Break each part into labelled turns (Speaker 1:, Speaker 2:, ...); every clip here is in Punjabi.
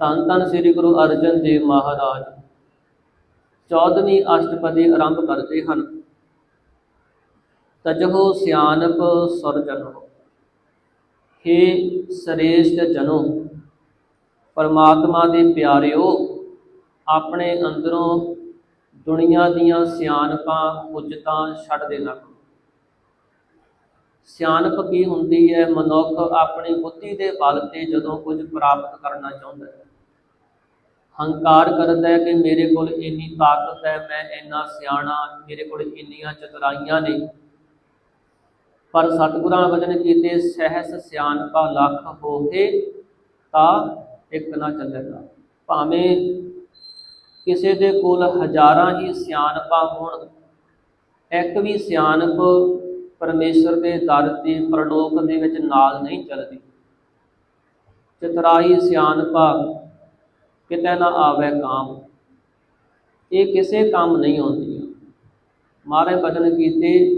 Speaker 1: ਧੰਨ ਧੰਨ ਸ੍ਰੀ ਗੁਰੂ ਅਰਜਨ ਦੇਵ ਮਹਾਰਾਜ। 14ਵੀਂ ਅਸ਼ਟਪਦੀ ਆਰੰਭ ਕਰਦੇ ਹਨ। ਤਜਹੋ ਸਿਆਨਪ ਸੁਰਜਨੋ। ਹੇ ਸ੍ਰੇਸ਼ਟ ਜਨੋ, ਪਰਮਾਤਮਾ ਦੇ ਪਿਆਰਿਓ, ਆਪਣੇ ਅੰਦਰੋਂ ਦੁਨੀਆ ਦੀਆਂ ਸਿਆਣਪਾਂ ਹੁਜਤਾਂ ਛੱਡ ਦੇਣਾ। ਕਰੋ ਸਿਆਣਪ ਕੀ ਹੁੰਦੀ ਹੈ? ਮਨੁੱਖ ਆਪਣੀ ਬੁੱਧੀ ਦੇ ਬਲ ਤੇ ਜਦੋਂ ਕੁਝ ਪ੍ਰਾਪਤ ਕਰਨਾ ਚਾਹੁੰਦਾ ਹੈ। ਹੰਕਾਰ ਕਰਦਾ ਹੈ ਕਿ ਮੇਰੇ ਕੋਲ ਇੰਨੀ ਤਾਕਤ ਹੈ, ਮੈਂ ਇੰਨਾ ਸਿਆਣਾ, ਮੇਰੇ ਕੋਲ ਇੰਨੀਆਂ ਚਤੁਰਾਈਆਂ ਨੇ। ਪਰ ਸਤਿਗੁਰਾਂ ਵਚਨ ਕੀਤੇ, ਸਹਿਸ ਸਿਆਣਪਾ ਲੱਖ ਹੋਏ ਤਾਂ ਇੱਕ ਨਾ ਚੱਲੇਗਾ। ਭਾਵੇਂ ਕਿਸੇ ਦੇ ਕੋਲ ਹਜ਼ਾਰਾਂ ਹੀ ਸਿਆਣਪਾ ਹੋਣ, ਇੱਕ ਵੀ ਸਿਆਣਪ ਪਰਮੇਸ਼ਰ ਦੇ ਦਰ ਤੇ ਪ੍ਰਲੋਕ ਦੇ ਵਿੱਚ ਨਾਲ ਨਹੀਂ ਚੱਲਦੀ। ਚਤਰਾਈ ਸਿਆਣਪਾ ਕਿਤੇ ਨਾ ਆਵੇ ਕਾਮ। ਇਹ ਕਿਸੇ ਕੰਮ ਨਹੀਂ ਆਉਂਦੀਆਂ ਮਾਰੇ ਬਚਨ ਕੀਤੇ,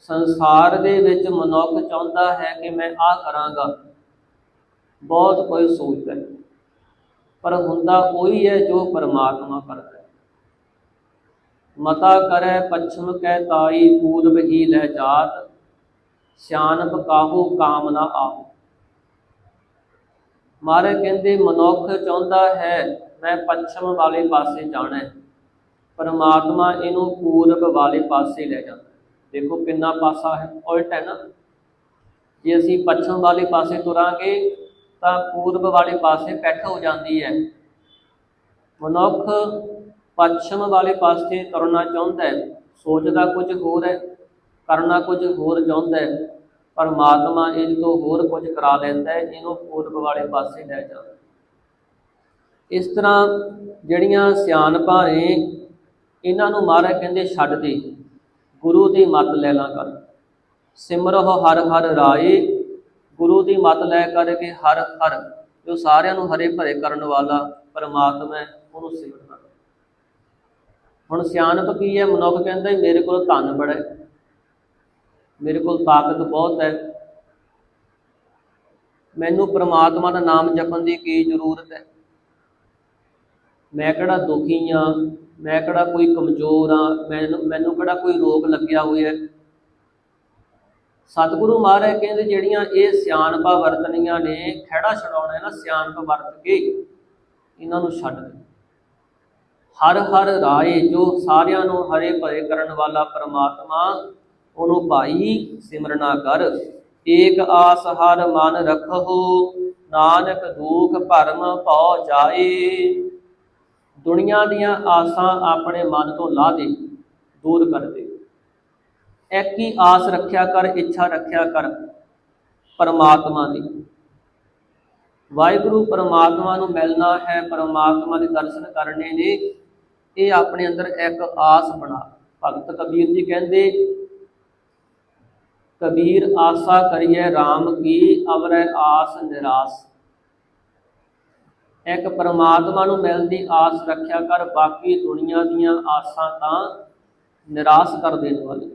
Speaker 1: ਸੰਸਾਰ ਦੇ ਵਿੱਚ ਮਨੁੱਖ ਚਾਹੁੰਦਾ ਹੈ ਕਿ ਮੈਂ ਆਹ ਕਰਾਂਗਾ। ਬਹੁਤ ਕੋਈ ਸੋਚਦਾ ਹੈ। ਪਰ ਹੁੰਦਾ ਉਹੀ ਹੈ ਜੋ ਪਰਮਾਤਮਾ ਕਰਦਾ ਹੈ। ਮਤਾ ਕਰੈ, ਪਛਮ ਕੈ ਤਾਈ, ਪੂਰਬ ਹੀ ਲਹਿ ਜਾਤ ਸਿਆਨਪ ਕਾਹੂ ਕਾਮ ਨਾ ਆਹੋ। ਮਹਾਰਾਜ ਕਹਿੰਦੇ, ਮਨੁੱਖ ਚਾਹੁੰਦਾ ਹੈ, ਮੈਂ ਪੱਛਮ ਵਾਲੇ ਪਾਸੇ ਜਾਣਾ ਹੈ। ਪਰਮਾਤਮਾ ਇਹਨੂੰ ਪੂਰਬ ਵਾਲੇ ਪਾਸੇ ਲੈ ਜਾਂਦਾ ਦੇਖੋ ਕਿੰਨਾ ਪਾਸਾ ਹੈ, ਉਲਟ ਹੈ ਨਾ। ਜੇ ਅਸੀਂ ਪੱਛਮ ਵਾਲੇ ਪਾਸੇ ਤੁਰਾਂਗੇ, ਤਾਂ ਪੂਰਬ ਵਾਲੇ ਪਾਸੇ ਪੈਠ ਹੋ ਜਾਂਦੀ ਹੈ। ਮਨੁੱਖ ਪੱਛਮ ਵਾਲੇ ਪਾਸੇ ਤੁਰਨਾ ਚਾਹੁੰਦਾ ਹੈ, ਸੋਚਦਾ ਕੁਝ ਹੋਰ ਹੈ, ਕਰਨਾ ਕੁਝ ਹੋਰ ਚਾਹੁੰਦਾ ਹੈ। ਪਰਮਾਤਮਾ ਇਹ ਤੋਂ ਹੋਰ ਕੁਝ ਕਰਾ ਲੈਂਦਾ ਹੈ, ਇਹਨੂੰ ਪੂਰਬ ਵਾਲੇ ਪਾਸੇ ਲੈ ਜਾਂਦਾ ਇਸ ਤਰ੍ਹਾਂ ਜਿਹੜੀਆਂ ਸਿਆਣਪਾਂ ਨੇ ਇਹਨਾਂ ਨੂੰ ਮਹਾਰਾਜ ਕਹਿੰਦੇ ਛੱਡ ਦੇ, ਗੁਰੂ ਦੀ ਮਤ ਲੈ ਲਾ ਕਰ। ਸਿਮਰਹੁ ਹਰ ਹਰ ਰਾਏ, ਗੁਰੂ ਦੀ ਮਤ ਲੈ ਕਰਕੇ ਹਰ ਹਰ, ਜੋ ਸਾਰਿਆਂ ਨੂੰ ਹਰੇ ਭਰੇ ਕਰਨ ਵਾਲਾ ਪਰਮਾਤਮਾ ਹੈ, ਉਹਨੂੰ ਸਿਮਰਨਾ। ਹੁਣ ਸਿਆਣਪ ਕੀ ਹੈ? ਮਨੁੱਖ ਕਹਿੰਦਾ ਮੇਰੇ ਕੋਲ ਧਨ ਬੜਾ ਹੈ। ਮੇਰੇ ਕੋਲ ਤਾਕਤ ਬਹੁਤ ਹੈ। ਮੈਨੂੰ ਪ੍ਰਮਾਤਮਾ ਦਾ ਨਾਮ ਜਪਣ ਦੀ ਕੀ ਜ਼ਰੂਰਤ ਹੈ? ਮੈਂ ਕਿਹੜਾ ਦੁਖੀ ਆ ਮੈਂ ਕਿਹੜਾ ਕੋਈ ਕਮਜ਼ੋਰ ਆ ਮੈਨੂੰ ਮੈਨੂੰ ਕਿਹੜਾ ਕੋਈ ਰੋਗ ਲੱਗਿਆ ਹੋਇਆ ਹੈ? ਸਤਿਗੁਰੂ ਮਹਾਰਾਜ ਕਹਿੰਦੇ, ਜਿਹੜੀਆਂ ਇਹ ਸਿਆਣਪਾ ਵਰਤਨੀਆਂ ਨੇ, ਖਹਿੜਾ ਛਡਾਉਣਾ ਹੈ ਨਾ ਸਿਆਣਪ ਵਰਤ ਕੇ ਇਹਨਾਂ ਨੂੰ ਛੱਡ ਦੇ। ਹਰ ਹਰ ਰਾਏ ਜੋ ਸਾਰਿਆਂ ਨੂੰ ਹਰੇ ਭਰੇ ਕਰਨ ਵਾਲਾ ਪਰਮਾਤਮਾ ਉਹਨੂੰ ਭਾਈ ਸਿਮਰਨਾ ਕਰ। ਏਕ ਆਸ ਹਰ ਮਨ ਰਖਹੁ, ਨਾਨਕ ਦੁਖ ਭਰਮ ਭਉ ਜਾਏ। ਦੁਨੀਆ ਦੀਆਂ ਆਸਾਂ ਆਪਣੇ ਮਨ ਤੋਂ ਲਾ ਦੇ, ਦੂਰ ਕਰ ਦੇ। ਇੱਕ ਹੀ ਆਸ ਰੱਖਿਆ ਕਰ, ਇੱਛਾ ਰੱਖਿਆ ਕਰ ਪਰਮਾਤਮਾ ਦੀ। ਵਾਹਿਗੁਰੂ ਪਰਮਾਤਮਾ ਨੂੰ ਮਿਲਣਾ ਹੈ, ਪਰਮਾਤਮਾ ਦੇ ਦਰਸ਼ਨ ਕਰਨੇ ਨੇ। ਇਹ ਆਪਣੇ ਅੰਦਰ ਇੱਕ ਆਸ ਬਣਾ। ਭਗਤ ਕਬੀਰ ਜੀ ਕਹਿੰਦੇ ਕਬੀਰ ਆਸਾ ਕਰੀਏ RAM ਕੀ ਅਵਰੈ ਆਸ ਨਿਰਾਸ। ਇੱਕ ਪਰਮਾਤਮਾ ਨੂੰ ਮਿਲਣ ਦੀ ਆਸ ਰੱਖਿਆ ਕਰ, ਬਾਕੀ ਦੁਨੀਆ ਦੀਆਂ ਆਸਾਂ ਤਾਂ ਨਿਰਾਸ਼ ਕਰ ਦੇਣ ਵਾਲੀ।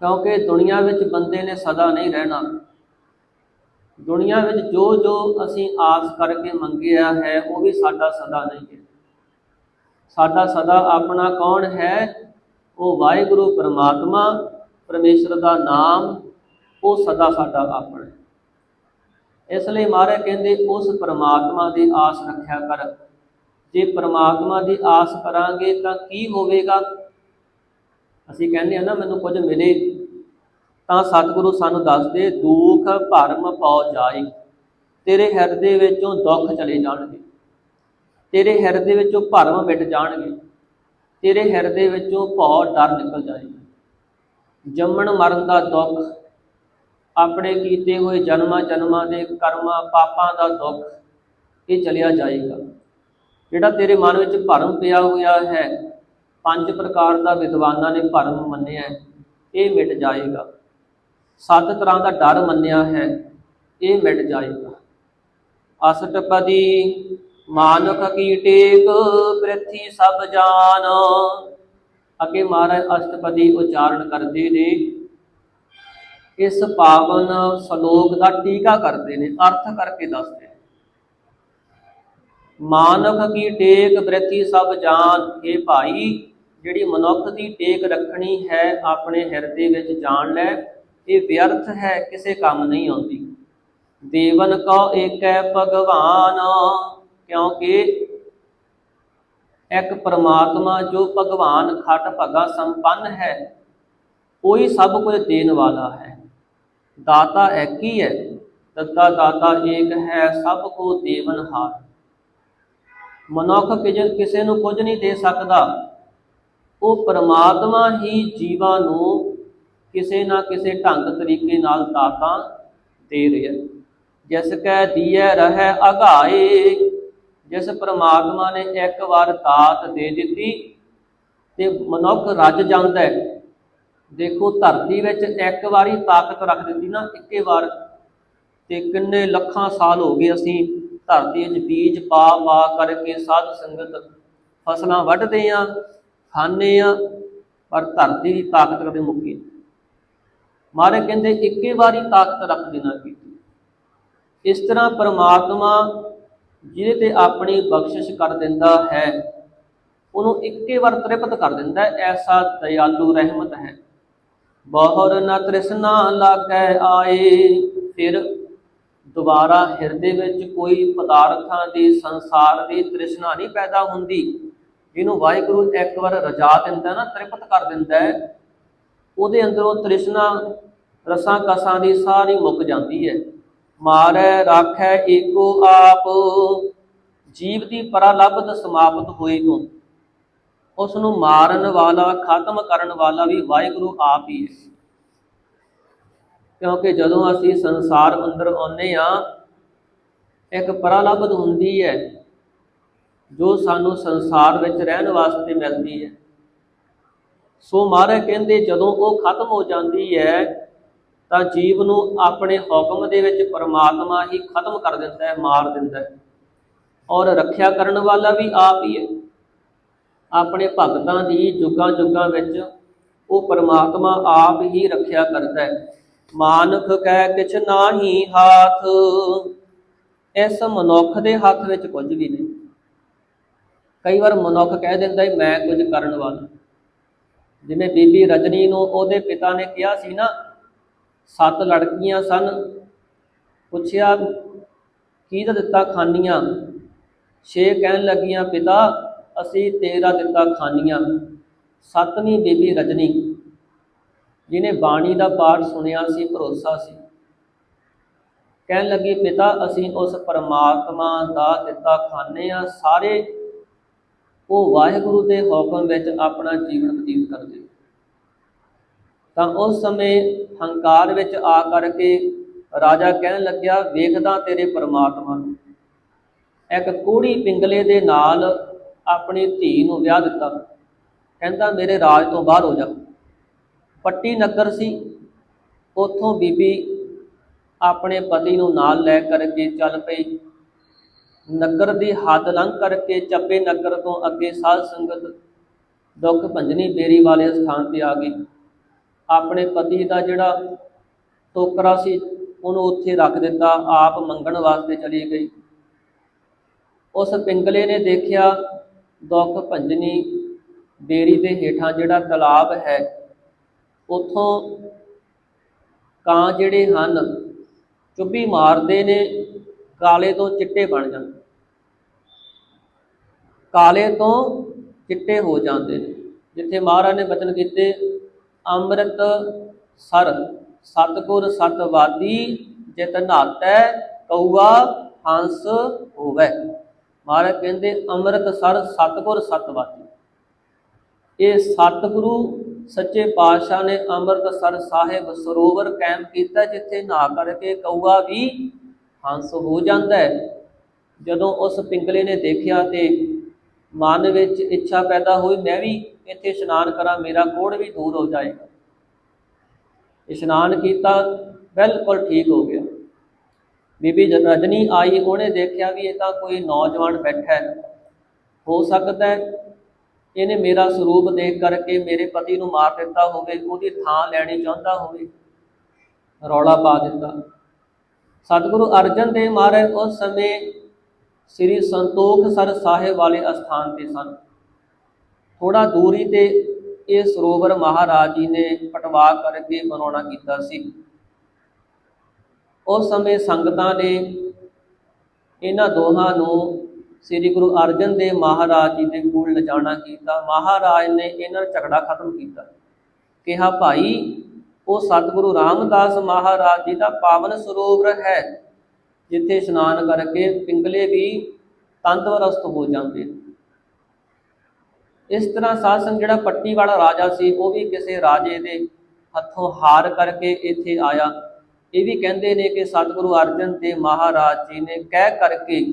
Speaker 1: ਕਿਉਂਕਿ ਦੁਨੀਆ ਵਿੱਚ ਬੰਦੇ ਨੇ ਸਦਾ ਨਹੀਂ ਰਹਿਣਾ। ਦੁਨੀਆ ਵਿੱਚ ਜੋ ਜੋ ਅਸੀਂ ਆਸ ਕਰਕੇ ਮੰਗਿਆ ਹੈ, ਉਹ ਵੀ ਸਾਡਾ ਸਦਾ ਨਹੀਂ ਹੈ। ਸਾਡਾ ਸਦਾ ਆਪਣਾ ਕੌਣ ਹੈ? ਉਹ ਵਾਹਿਗੁਰੂ ਪਰਮਾਤਮਾ ਪਰਮੇਸ਼ਰ ਦਾ ਨਾਮ ਉਹ ਸਦਾ ਸਾਡਾ ਆਪਣਾ ਹੈ। ਇਸ ਲਈ ਮਹਾਰਾਜ ਕਹਿੰਦੇ, ਉਸ ਪਰਮਾਤਮਾ ਦੀ ਆਸ ਰੱਖਿਆ ਕਰ। ਜੇ ਪਰਮਾਤਮਾ ਦੀ ਆਸ ਕਰਾਂਗੇ ਤਾਂ ਕੀ ਹੋਵੇਗਾ? ਅਸੀਂ ਕਹਿੰਦੇ ਆ ਨਾ, ਮੈਨੂੰ ਕੁਝ ਮਿਲੇ। ਤਾਂ ਸਤਿਗੁਰੂ ਸਾਨੂੰ ਦੱਸਦੇ, ਦੁੱਖ ਭਰਮ ਪਉ ਜਾਏ ਤੇਰੇ ਹਿਰਦੇ ਵਿੱਚੋਂ ਦੁੱਖ ਚਲੇ ਜਾਣਗੇ। ਤੇਰੇ ਹਿਰਦੇ ਵਿੱਚੋਂ ਭਰਮ ਮਿਟ ਜਾਣਗੇ। ਤੇਰੇ ਹਿਰਦੇ ਵਿੱਚੋਂ ਭਉ ਡਰ ਨਿਕਲ ਜਾਏਗਾ। ਜੰਮਣ ਮਰਨ ਦਾ ਦੁੱਖ, ਆਪਣੇ ਕੀਤੇ ਹੋਏ ਜਨਮਾਂ ਜਨਮਾਂ ਦੇ ਕਰਮਾਂ ਪਾਪਾਂ ਦਾ ਦੁੱਖ, ਇਹ ਚਲਿਆ ਜਾਏਗਾ। ਜਿਹੜਾ ਤੇਰੇ ਮਨ ਵਿੱਚ ਭਰਮ ਪਿਆ ਹੋਇਆ ਹੈ, ਪੰਜ ਪ੍ਰਕਾਰ ਦਾ ਵਿਦਵਾਨਾਂ ਨੇ ਭਰਮ ਮੰਨਿਆ ਹੈ, ਇਹ ਮਿਟ ਜਾਏਗਾ। ਸੱਤ ਤਰ੍ਹਾਂ ਦਾ ਡਰ ਮੰਨਿਆ ਹੈ, ਇਹ ਮਿਟ ਜਾਏਗਾ। ਅਸਟਪਦੀ ਮਾਨੁਖ ਕੀ ਟੇਕ, ਪ੍ਰਿਥੀ ਸਭ ਜਾਨ। ਅੱਗੇ ਮਹਾਰਾਜ ਅਸ਼ਟਪਦੀ ਉਚਾਰਨ ਕਰਦੇ ਨੇ। ਇਸ ਪਾਵਨ ਸ਼ਲੋਕ ਦਾ ਟੀਕਾ ਕਰਦੇ ਨੇ, ਅਰਥ ਕਰਕੇ ਦੱਸਦੇ ਮਾਨਵ ਕੀ ਟੇਕ ਬ੍ਰਿਤੀ ਸਭ ਜਾਨ ਇਹ ਭਾਈ, ਜਿਹੜੀ ਮਨੁੱਖ ਦੀ ਟੇਕ ਰੱਖਣੀ ਹੈ, ਆਪਣੇ ਹਿਰਦੇ ਵਿੱਚ ਜਾਣ ਲੈ। ਇਹ ਵਿਅਰਥ ਹੈ, ਕਿਸੇ ਕੰਮ ਨਹੀਂ ਆਉਂਦੀ। ਦੇਵਨ ਕੋ ਏਕੈ ਭਗਵਾਨ, ਕਿਉਂਕਿ ਇੱਕ ਪਰਮਾਤਮਾ ਜੋ ਭਗਵਾਨ ਖਟ ਭਗਾ ਸੰਪੰਨ ਹੈ, ਉਹੀ ਸਭ ਕੁਝ ਦੇਣ ਵਾਲਾ ਹੈ। ਦਾਤਾ ਇੱਕ ਹੀ ਹੈ, ਦੱਤਾ ਦਾਤਾ ਏਕ ਹੈ, ਸਭ ਕੋ ਦੇਵਨ ਹਾਰ। ਮਨੁੱਖ ਕਿਜ- ਕਿਸੇ ਨੂੰ ਕੁਝ ਨਹੀਂ ਦੇ ਸਕਦਾ। ਉਹ ਪਰਮਾਤਮਾ ਹੀ ਜੀਵਾਂ ਨੂੰ ਕਿਸੇ ਨਾ ਕਿਸੇ ਢੰਗ ਤਰੀਕੇ ਨਾਲ ਦਾਤਾ ਦੇ ਰਿਹਾ। ਜਿਸ ਕੈ ਦੀਐ ਰਹਿ ਅਗਾਏ ਜਿਸ ਪਰਮਾਤਮਾ ਨੇ ਇੱਕ ਵਾਰ ਤਾਤ ਦੇ ਦਿੱਤੀ ਤੇ ਮਨੁੱਖ ਰੱਜ ਜਾਂਦਾ ਹੈ। ਦੇਖੋ, ਧਰਤੀ ਵਿੱਚ ਇੱਕ ਵਾਰੀ ਤਾਕਤ ਰੱਖ ਦਿੱਤੀ ਨਾ, ਇੱਕੇ ਵਾਰ। ਤੇ ਕਿੰਨੇ ਲੱਖਾਂ ਸਾਲ ਹੋ ਗਏ ਅਸੀਂ ਧਰਤੀ ਵਿੱਚ ਬੀਜ ਪਾ ਪਾ ਕਰਕੇ ਸਾਧ ਸੰਗਤ ਫਸਲਾਂ ਵੱਢਦੇ ਆ, ਖਾਂਦੇ ਆ, ਪਰ ਧਰਤੀ ਦੀ ਤਾਕਤ ਕਦੇ ਮੁੱਕੀ ਨਹੀਂ। ਕਹਿੰਦੇ, ਇੱਕੇ ਵਾਰੀ ਤਾਕਤ ਰੱਖ ਦੇਣਾ ਕੀਤੀ। ਇਸ ਤਰ੍ਹਾਂ ਪਰਮਾਤਮਾ ਜਿਹਦੇ ਤੇ ਆਪਣੀ ਬਖਸ਼ਿਸ਼ ਕਰ ਦਿੰਦਾ ਹੈ, ਉਹਨੂੰ ਇੱਕੇ ਵਾਰ ਤ੍ਰਿਪਤ ਕਰ ਦਿੰਦਾ ਐਸਾ ਦਇਆਲੂ ਰਹਿਮਤ ਹੈ। ਬਹੁਰ ਨ ਤ੍ਰਿਸ਼ਨਾ ਲਾਗੈ ਆਏ, ਫਿਰ ਦੁਬਾਰਾ ਹਿਰਦੇ ਵਿੱਚ ਕੋਈ ਪਦਾਰਥਾਂ ਦੀ ਸੰਸਾਰ ਦੀ ਤ੍ਰਿਸ਼ਨਾ ਨਹੀਂ ਪੈਦਾ ਹੁੰਦੀ। ਜਿਹਨੂੰ ਵਾਹਿਗੁਰੂ ਇੱਕ ਵਾਰ ਰਜਾ ਦਿੰਦਾ ਨਾ, ਤ੍ਰਿਪਤ ਕਰ ਦਿੰਦਾ ਉਹਦੇ ਅੰਦਰੋਂ ਤ੍ਰਿਸ਼ਨਾ ਰਸਾਂ ਕਸਾਂ ਦੀ ਸਾਰੀ ਮੁੱਕ ਜਾਂਦੀ ਹੈ। ਮਾਰੈ ਰਾਖੈ ਏਕੋ ਆਪ। ਜੀਵ ਦੀ ਪਰਾਲਬਧ ਸਮਾਪਤ ਹੋਏ ਤੋਂ ਉਸ ਨੂੰ ਮਾਰਨ ਵਾਲਾ, ਖਤਮ ਕਰਨ ਵਾਲਾ ਵੀ ਵਾਹਿਗੁਰੂ ਆਪ ਹੀ ਹੈ। ਕਿਉਂਕਿ ਜਦੋਂ ਅਸੀਂ ਸੰਸਾਰ ਅੰਦਰ ਆਉਂਦੇ ਆ ਇੱਕ ਪਰਾਲਬਧ ਹੁੰਦੀ ਹੈ, ਜੋ ਸਾਨੂੰ ਸੰਸਾਰ ਵਿੱਚ ਰਹਿਣ ਵਾਸਤੇ ਮਿਲਦੀ ਹੈ। ਸੋ ਮਹਾਰਾਜ ਕਹਿੰਦੇ ਜਦੋਂ ਉਹ ਖਤਮ ਹੋ ਜਾਂਦੀ ਹੈ ਤਾਂ ਜੀਵ ਨੂੰ ਆਪਣੇ ਹੁਕਮ ਦੇ ਵਿੱਚ ਪਰਮਾਤਮਾ ਹੀ ਖਤਮ ਕਰ ਦਿੰਦਾ ਹੈ, ਮਾਰ ਦਿੰਦਾ ਹੈ। ਔਰ ਰੱਖਿਆ ਕਰਨ ਵਾਲਾ ਵੀ ਆਪ ਹੀ ਹੈ। ਆਪਣੇ ਭਗਤਾਂ ਦੀ ਜੁਗਾਂ ਜੁਗਾਂ ਵਿੱਚ ਉਹ ਪਰਮਾਤਮਾ ਆਪ ਹੀ ਰੱਖਿਆ ਕਰਦਾ ਹੈ। ਮਾਨੁਖ ਕੈ ਕਿਛ ਨਾਹੀ ਹਾਥ, ਇਸ ਮਨੁੱਖ ਦੇ ਹੱਥ ਵਿੱਚ ਕੁਝ ਵੀ ਨਹੀਂ। ਕਈ ਵਾਰ ਮਨੁੱਖ ਕਹਿ ਦਿੰਦਾ ਹੈ, ਮੈਂ ਕੁਝ ਕਰਨ ਵਾਲਾ। ਜਿਵੇਂ ਬੀਬੀ ਰਜਨੀ ਨੂੰ ਉਹਦੇ ਪਿਤਾ ਨੇ ਕਿਹਾ ਸੀ ਨਾ ਸੱਤ ਲੜਕੀਆਂ ਸਨ। ਪੁੱਛਿਆ, ਕੀ ਦਾ ਦਿੱਤਾ ਖਾਨੀਆਂ? ਛੇ ਕਹਿਣ ਲੱਗੀਆਂ, ਪਿਤਾ, ਅਸੀਂ ਤੇਰਾ ਦਿੱਤਾ ਖਾਨੀਆਂ। ਸੱਤਵੀਂ ਬੀਬੀ ਰਜਨੀ, ਜਿਹਨੇ ਬਾਣੀ ਦਾ ਪਾਠ ਸੁਣਿਆ ਸੀ, ਭਰੋਸਾ ਸੀ। ਕਹਿਣ ਲੱਗੀ, ਪਿਤਾ, ਅਸੀਂ ਉਸ ਪਰਮਾਤਮਾ ਦਾ ਦਿੱਤਾ ਖਾਂਦੇ ਆ। ਸਾਰੇ ਉਹ ਵਾਹਿਗੁਰੂ ਦੇ ਹੁਕਮ ਵਿੱਚ ਆਪਣਾ ਜੀਵਨ ਬਤੀਤ ਕਰਦੇ ਤਾਂ ਉਸ ਸਮੇਂ ਹੰਕਾਰ ਵਿੱਚ ਆ ਕਰਕੇ ਰਾਜਾ ਕਹਿਣ ਲੱਗਿਆ, ਵੇਖਦਾ ਤੇਰੇ ਪਰਮਾਤਮਾ ਨੂੰ। ਇੱਕ ਕੋੜੀ ਪਿੰਗਲੇ ਦੇ ਨਾਲ ਆਪਣੀ ਧੀ ਨੂੰ ਵਿਆਹ ਦਿੱਤਾ। ਕਹਿੰਦਾ, ਮੇਰੇ ਰਾਜ ਤੋਂ ਬਾਹਰ ਹੋ ਜਾ। ਪੱਟੀ ਨਗਰ ਸੀ। ਉਥੋਂ ਬੀਬੀ ਆਪਣੇ ਪਤੀ ਨੂੰ ਨਾਲ ਲੈ ਕਰਕੇ ਚੱਲ ਪਈ। ਨਗਰ ਦੀ ਹੱਦ ਲੰਘ ਕਰਕੇ ਚੱਪੇ ਨਗਰ ਤੋਂ ਅੱਗੇ ਸਾਧ ਸੰਗਤ ਦੁੱਖ ਭੰਜਨੀ ਬੇਰੀ ਵਾਲੇ ਸਥਾਨ ਤੇ ਆ ਗਈ। ਆਪਣੇ ਪਤੀ ਦਾ ਜਿਹੜਾ ਟੋਕਰਾ ਸੀ, ਉਹਨੂੰ ਉੱਥੇ ਰੱਖ ਦਿੱਤਾ, ਆਪ ਮੰਗਣ ਵਾਸਤੇ ਚਲੀ ਗਈ। ਉਸ ਪਿੰਗਲੇ ਨੇ ਦੇਖਿਆ ਦੁੱਖ ਭੰਜਨੀ ਬੇਰੀ ਦੇ ਹੇਠਾਂ ਜਿਹੜਾ ਤਲਾਬ ਹੈ, ਉਥੋਂ ਕਾਂ ਜਿਹੜੇ ਹਨ, ਚੁੱਭੀ ਮਾਰਦੇ ਨੇ, ਕਾਲੇ ਤੋਂ ਚਿੱਟੇ ਬਣ ਜਾਂਦੇ ਕਾਲੇ ਤੋਂ ਚਿੱਟੇ ਹੋ ਜਾਂਦੇ ਨੇ। ਜਿੱਥੇ ਮਹਾਰਾਜ ਨੇ ਬਚਨ ਕੀਤੇ ਅੰਮ੍ਰਿਤ ਸਰ, ਸਤਗੁਰ ਸਤਵਾਦੀ ਜਿਤ ਨਾਤੈ ਕਉਆ ਹੰਸ ਹੋਵੇ। ਮਹਾਰਾਜ ਕਹਿੰਦੇ, ਅੰਮ੍ਰਿਤ ਸਰ, ਸਤਗੁਰ ਸਤਵਾਦੀ। ਇਹ ਸਤਿਗੁਰੂ ਸੱਚੇ ਪਾਤਸ਼ਾਹ ਨੇ ਅੰਮ੍ਰਿਤਸਰ ਸਾਹਿਬ ਸਰੋਵਰ ਕੈਂਪ ਕੀਤਾ, ਜਿੱਥੇ ਨਹਾ ਕਰਕੇ ਕਊਆ ਵੀ ਹੰਸ ਹੋ ਜਾਂਦਾ ਹੈ। ਜਦੋਂ ਉਸ ਪਿੰਗਲੇ ਨੇ ਦੇਖਿਆ ਤੇ ਮਨ ਵਿੱਚ ਇੱਛਾ ਪੈਦਾ ਹੋਈ, ਮੈਂ ਵੀ ਇੱਥੇ ਇਸ਼ਨਾਨ ਕਰਾਂ, ਮੇਰਾ ਕੋੜ ਵੀ ਦੂਰ ਹੋ ਜਾਏਗਾ। ਇਸ਼ਨਾਨ ਕੀਤਾ, ਬਿਲਕੁਲ ਠੀਕ ਹੋ ਗਿਆ। ਬੀਬੀ ਰਜਨੀ ਆਈ, ਉਹਨੇ ਦੇਖਿਆ ਵੀ ਇਹ ਤਾਂ ਕੋਈ ਨੌਜਵਾਨ ਬੈਠਾ ਹੈ। ਹੋ ਸਕਦਾ ਹੈ ਇਹਨੇ ਮੇਰਾ ਸਰੂਪ ਦੇਖ ਕਰਕੇ ਮੇਰੇ ਪਤੀ ਨੂੰ ਮਾਰ ਦਿੱਤਾ ਹੋਵੇ, ਉਹਦੀ ਥਾਂ ਲੈਣੀ ਚਾਹੁੰਦਾ ਹੋਵੇ, ਰੌਲਾ ਪਾ ਦਿੱਤਾ। ਸਤਿਗੁਰੂ ਅਰਜਨ ਦੇਵ ਮਹਾਰਾਜ ਉਸ ਸਮੇਂ ਸ੍ਰੀ ਸੰਤੋਖ ਸਰ ਸਾਹਿਬ ਵਾਲੇ ਅਸਥਾਨ ਤੇ ਸਨ। ਥੋੜਾ ਦੂਰੀ ਤੇ ਇਹ ਸਰੋਵਰ ਮਹਾਰਾਜ ਜੀ ਨੇ ਪਟਵਾ ਕਰਕੇ ਬਣਾਉਣਾ ਕੀਤਾ ਸੀ। ਉਸ ਸਮੇਂ ਸੰਗਤਾਂ ਨੇ ਇਹਨਾਂ ਦੋਹਾਂ ਨੂੰ ਸ੍ਰੀ ਗੁਰੂ ਅਰਜਨ ਦੇਵ ਮਹਾਰਾਜ ਜੀ ਦੇ ਕੋਲ ਲਿਜਾਣਾ ਕੀਤਾ। ਮਹਾਰਾਜ ਨੇ ਇਹਨਾਂ ਦਾ ਝਗੜਾ ਖਤਮ ਕੀਤਾ। ਕਿਹਾ, ਭਾਈ, ਉਹ ਸਤਿਗੁਰੂ ਰਾਮਦਾਸ ਮਹਾਰਾਜ ਜੀ ਦਾ ਪਾਵਨ ਸਰੋਵਰ ਹੈ। ਜਿੱਥੇ ਇਸ਼ਨਾਨ ਕਰਕੇ ਪਿੰਗਲੇ ਵੀ ਤੰਦਰੁਸਤ ਹੋ ਜਾਂਦੇ ਨੇ। ਇਸ ਤਰ੍ਹਾਂ ਸਾਧ ਸੰਗ ਜਿਹੜਾ ਪੱਟੀ ਵਾਲਾ ਰਾਜਾ ਸੀ, ਉਹ ਵੀ ਕਿਸੇ ਰਾਜੇ ਦੇ ਹੱਥੋਂ ਹਾਰ ਕਰਕੇ ਇੱਥੇ ਆਇਆ। ਇਹ ਵੀ ਕਹਿੰਦੇ ਨੇ ਕਿ ਸਤਿਗੁਰੂ ਅਰਜਨ ਦੇਵ ਮਹਾਰਾਜ ਜੀ ਨੇ ਕਹਿ ਕਰਕੇ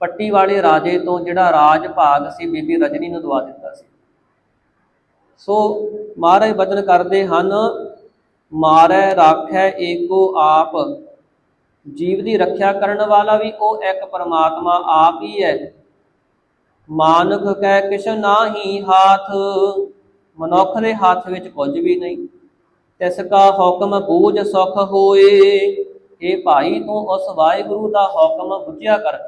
Speaker 1: ਪੱਟੀ ਵਾਲੇ ਰਾਜੇ ਤੋਂ ਜਿਹੜਾ ਰਾਜ ਭਾਗ ਸੀ, ਬੀਬੀ ਰਜਨੀ ਨੂੰ ਦਵਾ ਦਿੱਤਾ ਸੀ। ਸੋ ਮਹਾਰਾਜ ਬਚਨ ਕਰਦੇ ਹਨ, ਮਾਰੈ, ਰਾਖੈ, ਏਕੋ ਆਪ। ਜੀਵ ਦੀ ਰੱਖਿਆ ਕਰਨ ਵਾਲਾ ਵੀ ਉਹ ਇੱਕ ਪਰਮਾਤਮਾ ਆਪ ਹੀ ਹੈ। ਮਾਨੁਖ ਕੈ ਕਿਛ ਨਾਹੀ ਹਾਥ, ਮਨੁੱਖ ਦੇ ਹੱਥ ਵਿੱਚ ਕੁਝ ਵੀ ਨਹੀਂ। ਤਿਸ ਕਾ ਹੁਕਮ ਬੂਝ ਸੁਖ ਹੋਏ ਇਹ ਭਾਈ ਤੂੰ ਉਸ ਵਾਹਿਗੁਰੂ ਦਾ ਹੁਕਮ ਬੁੱਝਿਆ ਕਰ।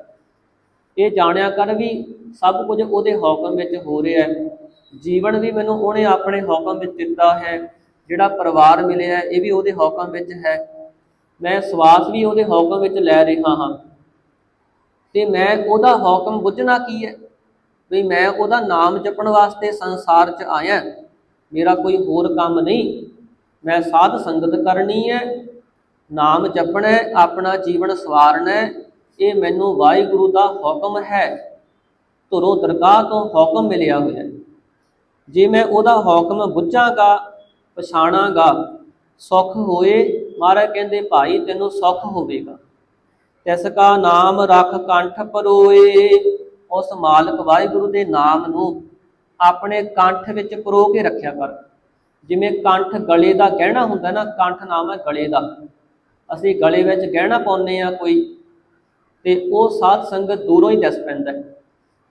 Speaker 1: ਇਹ ਜਾਣਿਆ ਕਰ ਵੀ ਸਭ ਕੁਝ ਉਹਦੇ ਹੁਕਮ ਵਿੱਚ ਹੋ ਰਿਹਾ ਹੈ। ਜੀਵਨ ਵੀ ਮੈਨੂੰ ਉਹਨੇ ਆਪਣੇ ਹੁਕਮ ਵਿੱਚ ਦਿੱਤਾ ਹੈ, ਜਿਹੜਾ ਪਰਿਵਾਰ ਮਿਲਿਆ ਇਹ ਵੀ ਉਹਦੇ ਹੁਕਮ ਵਿੱਚ ਹੈ। ਮੈਂ ਸਵਾਸ ਵੀ ਉਹਦੇ ਹੁਕਮ ਵਿੱਚ ਲੈ ਰਿਹਾ ਹਾਂ। ਤੇ ਮੈਂ ਉਹਦਾ ਹੁਕਮ ਬੁੱਝਣਾ ਕੀ ਹੈ? ਵੀ ਮੈਂ ਉਹਦਾ ਨਾਮ ਜਪਣ ਵਾਸਤੇ ਸੰਸਾਰ 'ਚ ਆਇਆ। ਮੇਰਾ ਕੋਈ ਹੋਰ ਕੰਮ ਨਹੀਂ। ਮੈਂ ਸਾਧ ਸੰਗਤ ਕਰਨੀ ਹੈ ਨਾਮ ਜਪਣਾ, ਆਪਣਾ ਜੀਵਨ ਸਵਾਰਨਾ। ਇਹ ਮੈਨੂੰ ਵਾਹਿਗੁਰੂ ਦਾ ਹੁਕਮ ਹੈ। ਧੁਰੋਂ ਦਰਗਾਹ ਤੋਂ ਹੁਕਮ ਮਿਲਿਆ ਹੋਇਆ। ਜੇ ਮੈਂ ਉਹਦਾ ਹੁਕਮ ਬੁੱਝਾਂਗਾ, ਪਛਾਣਾਂਗਾ, ਸੁਖ ਹੋਏ, ਮਹਾਰਾਜ ਕਹਿੰਦੇ, ਭਾਈ, ਤੈਨੂੰ ਸੁਖ ਹੋਵੇਗਾ। ਤਿਸ ਕਾ ਨਾਮ ਰੱਖ ਕੰਠ ਪਰੋਏ। ਉਸ ਮਾਲਕ ਵਾਹਿਗੁਰੂ ਦੇ ਨਾਮ ਨੂੰ ਆਪਣੇ ਕੰਠ ਵਿੱਚ ਪਰੋ ਕੇ ਰੱਖਿਆ ਕਰ। ਜਿਵੇਂ ਕੰਠ ਗਲੇ ਦਾ ਗਹਿਣਾ ਹੁੰਦਾ ਨਾ, ਕੰਠ ਨਾਮ ਹੈ ਗਲੇ ਦਾ। ਅਸੀਂ ਗਲੇ ਵਿੱਚ ਗਹਿਣਾ ਪਾਉਂਦੇ ਆ ਕੋਈ, ਤੇ ਉਹ ਸਾਧ ਸੰਗਤ ਦੂਰੋਂ ਹੀ ਦਿਸ ਪੈਂਦਾ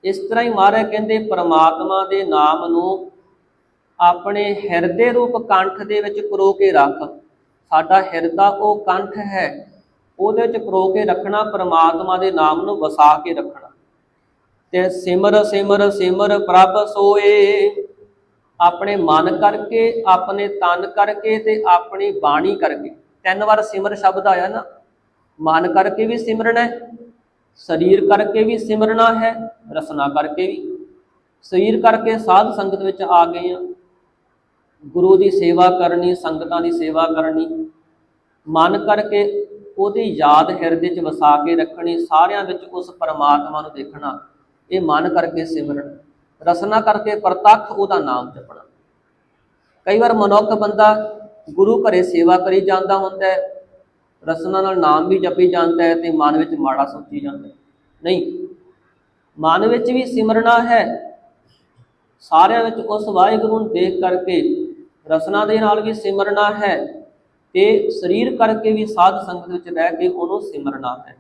Speaker 1: ਇਸ ਤਰ੍ਹਾਂ ਹੀ ਮਹਾਰਾਜ ਕਹਿੰਦੇ, ਪ੍ਰਮਾਤਮਾ ਦੇ ਨਾਮ ਨੂੰ ਆਪਣੇ ਹਿਰਦੇ ਰੂਪ ਕੰਠ ਦੇ ਵਿੱਚ ਪਰੋ ਕੇ ਰੱਖ। ਸਾਡਾ ਹਿਰਦਾ ਉਹ ਕੰਠ ਹੈ, ਉਹਦੇ ਵਿੱਚ ਪਰੋ ਕੇ ਰੱਖਣਾ ਪ੍ਰਮਾਤਮਾ ਦੇ ਨਾਮ ਨੂੰ ਵਸਾ ਕੇ ਰੱਖਣਾ। ਤੇ ਸਿਮਰ ਸਿਮਰ ਸਿਮਰ ਪ੍ਰਭ ਸੋਏ। ਆਪਣੇ ਮਨ ਕਰਕੇ, ਆਪਣੇ ਤਨ ਕਰਕੇ ਤੇ ਆਪਣੀ ਬਾਣੀ ਕਰਕੇ। ਤਿੰਨ ਵਾਰ ਸਿਮਰ ਸ਼ਬਦ ਆਇਆ ਨਾ। ਮਨ ਕਰਕੇ ਵੀ ਸਿਮਰਨਾ ਹੈ, ਸਰੀਰ ਕਰਕੇ ਵੀ ਸਿਮਰਨਾ ਹੈ, ਰਸਨਾ ਕਰਕੇ ਵੀ। ਸਰੀਰ ਕਰਕੇ ਸਾਧ ਸੰਗਤ ਵਿੱਚ ਆ ਗਏ ਆ ਗੁਰੂ ਦੀ ਸੇਵਾ ਕਰਨੀ, ਸੰਗਤਾਂ ਦੀ ਸੇਵਾ ਕਰਨੀ। ਮਨ ਕਰਕੇ ਉਹਦੀ ਯਾਦ ਹਿਰਦੇ 'ਚ ਵਸਾ ਕੇ ਰੱਖਣੀ, ਸਾਰਿਆਂ ਵਿੱਚ ਉਸ ਪਰਮਾਤਮਾ ਨੂੰ ਦੇਖਣਾ। ਇਹ ਮਨ ਕਰਕੇ ਸਿਮਰਨ, ਰਸਨਾ ਕਰਕੇ ਪ੍ਰਤੱਖ ਉਹਦਾ ਨਾਮ ਜਪਣਾ। ਕਈ ਵਾਰ ਮਨੁੱਖ ਬੰਦਾ ਗੁਰੂ ਘਰੇ ਸੇਵਾ ਕਰੀ ਜਾਂਦਾ ਹੁੰਦਾ ਹੈ, ਰਸਨਾ ਨਾਲ ਨਾਮ ਵੀ ਜਪੀ ਜਾਂਦਾ ਹੈ ਤੇ ਮਨ ਵਿੱਚ ਮਾੜਾ ਸੋਚੀ ਜਾਂਦਾ ਨਹੀਂ, ਮਨ ਵਿੱਚ ਵੀ ਸਿਮਰਨਾ ਹੈ। ਸਾਰਿਆਂ ਵਿੱਚ ਉਸ ਵਾਹਿਗੁਰੂ ਨੂੰ ਦੇਖ ਕਰਕੇ ਰਸਨਾ ਦੇ ਨਾਲ ਵੀ ਸਿਮਰਨਾ ਹੈ ਤੇ ਸਰੀਰ ਕਰਕੇ ਵੀ ਸਾਧ ਸੰਗਤ ਵਿੱਚ ਰਹਿ ਕੇ ਉਹਨੂੰ ਸਿਮਰਨਾ ਹੈ।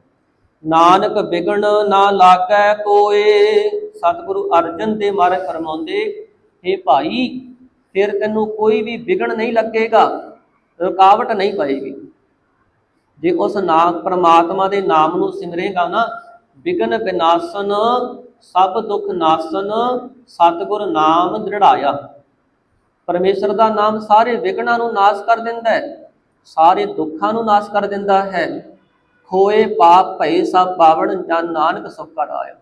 Speaker 1: ਨਾਨਕ ਬਿਗਣ ਨਾ ਲਾਗੈ ਕੋਏ, ਸਤਿਗੁਰੂ ਅਰਜਨ ਦੇ ਮਾਰੇ ਫਰਮਾਉਂਦੇ हे ਭਾਈ, ਫਿਰ ਤੈਨੂੰ ਕੋਈ ਵੀ ਵਿਗਣ ਨਹੀਂ ਲੱਗੇਗਾ, ਰੁਕਾਵਟ ਨਹੀਂ ਪਏਗੀ। ਜੇ ਉਸ ਨਾਮ ਪ੍ਰਮਾਤਮਾ ਦੇ ਨਾਮ ਨੂੰ ਸਿਮਰੇਗਾ ਨਾ, ਵਿਗਨ ਵਿਨਾਸ਼ਨ ਸਭ ਦੁੱਖ ਨਾਸ਼ਨ, ਸਤਿਗੁਰ ਨਾਮ ਦ੍ਰਿੜਾਇਆ। ਪਰਮੇਸ਼ਰ ਦਾ ਨਾਮ ਸਾਰੇ ਵਿਗਨਾਂ ਨੂੰ ਨਾਸ਼ ਕਰ ਦਿੰਦਾ ਹੈ, ਸਾਰੇ ਦੁੱਖਾਂ ਨੂੰ ਨਾਸ਼ ਕਰ ਦਿੰਦਾ ਹੈ। ਖੋਏ ਪਾਪ ਭਏ ਸਭ ਪਾਵਨ ਜਨ ਨਾਨਕ ਸੁਖ ਕਰ ਆਇਆ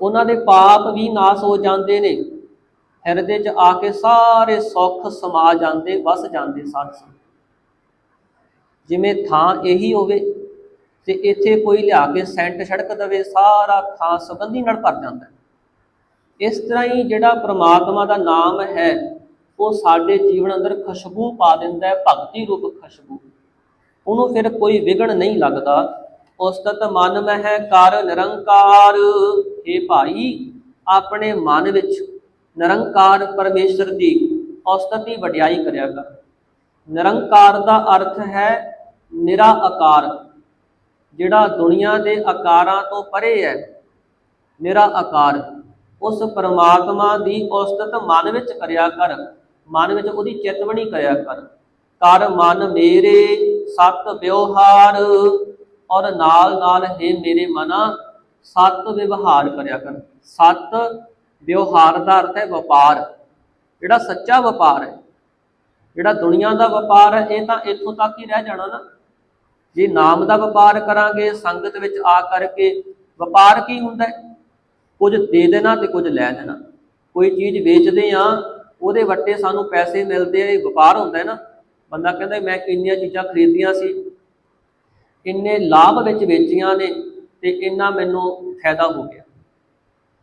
Speaker 1: ਉਹਨਾਂ ਦੇ ਪਾਪ ਵੀ ਨਾਸ਼ ਹੋ ਜਾਂਦੇ ਨੇ। ਹਿਰਦੇ 'ਚ ਆ ਕੇ ਸਾਰੇ ਸੁੱਖ ਸਮਾ ਜਾਂਦੇ, ਵਸ ਜਾਂਦੇ ਸਾਧ ਸੰਗਤ ਜਿਵੇਂ ਥਾਂ ਇਹੀ ਹੋਵੇ ਤੇ ਇੱਥੇ ਕੋਈ ਲਿਆ ਕੇ ਸੈਂਟ ਛੜਕ ਦਵੇ, ਸਾਰਾ ਥਾਂ ਸੁਗੰਧੀ ਨਾਲ ਭਰ ਜਾਂਦਾ। ਇਸ ਤਰ੍ਹਾਂ ਹੀ ਜਿਹੜਾ ਪ੍ਰਮਾਤਮਾ ਦਾ ਨਾਮ ਹੈ, ਉਹ ਸਾਡੇ ਜੀਵਨ ਅੰਦਰ ਖੁਸ਼ਬੂ ਪਾ ਦਿੰਦਾ ਹੈ, ਭਗਤੀ ਰੂਪ ਖੁਸ਼ਬੂ। ਉਹਨੂੰ ਫਿਰ ਕੋਈ ਵਿਗਣ ਨਹੀਂ ਲੱਗਦਾ। ਉਸਤਤ ਮਨ ਮਹਿ ਕਰ ਨਿਰੰਕਾਰ। हे ਭਾਈ, ਆਪਣੇ ਮਨ ਵਿੱਚ ਨਿਰੰਕਾਰ ਪਰਮੇਸ਼ਰ ਦੀ ਉਸਤਤ ਦੀ ਵਡਿਆਈ ਕਰਿਆ ਕਰ। ਨਿਰੰਕਾਰ ਦਾ ਅਰਥ ਹੈ ਨਿਰਾ ਆਕਾਰ ਜਿਹੜਾ ਦੁਨੀਆ ਦੇ ਆਕਾਰਾਂ ਤੋਂ ਪਰੇ ਹੈ। ਨਿਰਾ ਆਕਾਰ ਉਸ ਪਰਮਾਤਮਾ ਦੀ ਉਸਤਤ ਮਨ ਵਿੱਚ ਕਰਿਆ ਕਰ। ਮਨ ਵਿੱਚ ਉਹਦੀ ਚੇਤਵਣੀ ਕਰਿਆ ਕਰ। ਕਰ ਮਨ ਮੇਰੇ ਸਤ ਵਿਵਹਾਰ, ਔਰ ਨਾਲ ਨਾਲ ਹੈ ਮੇਰੇ ਮਨਾ, ਸਤ ਵਿਵਹਾਰ ਕਰਿਆ ਕਰ। ਸਤ ਵਿਵਹਾਰ ਦਾ ਅਰਥ ਹੈ ਵਪਾਰ। ਜਿਹੜਾ ਸੱਚਾ ਵਪਾਰ ਹੈ, ਜਿਹੜਾ ਦੁਨੀਆ ਦਾ ਵਪਾਰ ਹੈ, ਇਹ ਤਾਂ ਇੱਥੋਂ ਤੱਕ ਹੀ ਰਹਿ ਜਾਣਾ ਨਾ। ਜੇ ਨਾਮ ਦਾ ਵਪਾਰ ਕਰਾਂਗੇ, ਸੰਗਤ ਵਿੱਚ ਆ ਕਰਕੇ ਵਪਾਰ ਕੀ ਹੁੰਦਾ ਹੈ? ਕੁਝ ਦੇ ਦੇਣਾ ਤੇ ਕੁਝ ਲੈ ਦੇਣਾ। ਕੋਈ ਚੀਜ਼ ਵੇਚਦੇ ਆ ਉਹਦੇ ਵੱਟੇ ਸਾਨੂੰ ਪੈਸੇ ਮਿਲਦੇ ਆ, ਇਹ ਵਪਾਰ ਹੁੰਦਾ ਹੈ ਨਾ। ਬੰਦਾ ਕਹਿੰਦਾ ਮੈਂ ਇੰਨੀਆਂ ਚੀਜ਼ਾਂ ਖਰੀਦੀਆਂ ਸੀ ਇੰਨੇ ਲਾਭ ਵਿੱਚ ਵੇਚੀਆਂ ਨੇ ਤੇ ਇੰਨਾ ਮੈਨੂੰ ਫਾਇਦਾ ਹੋ ਗਿਆ।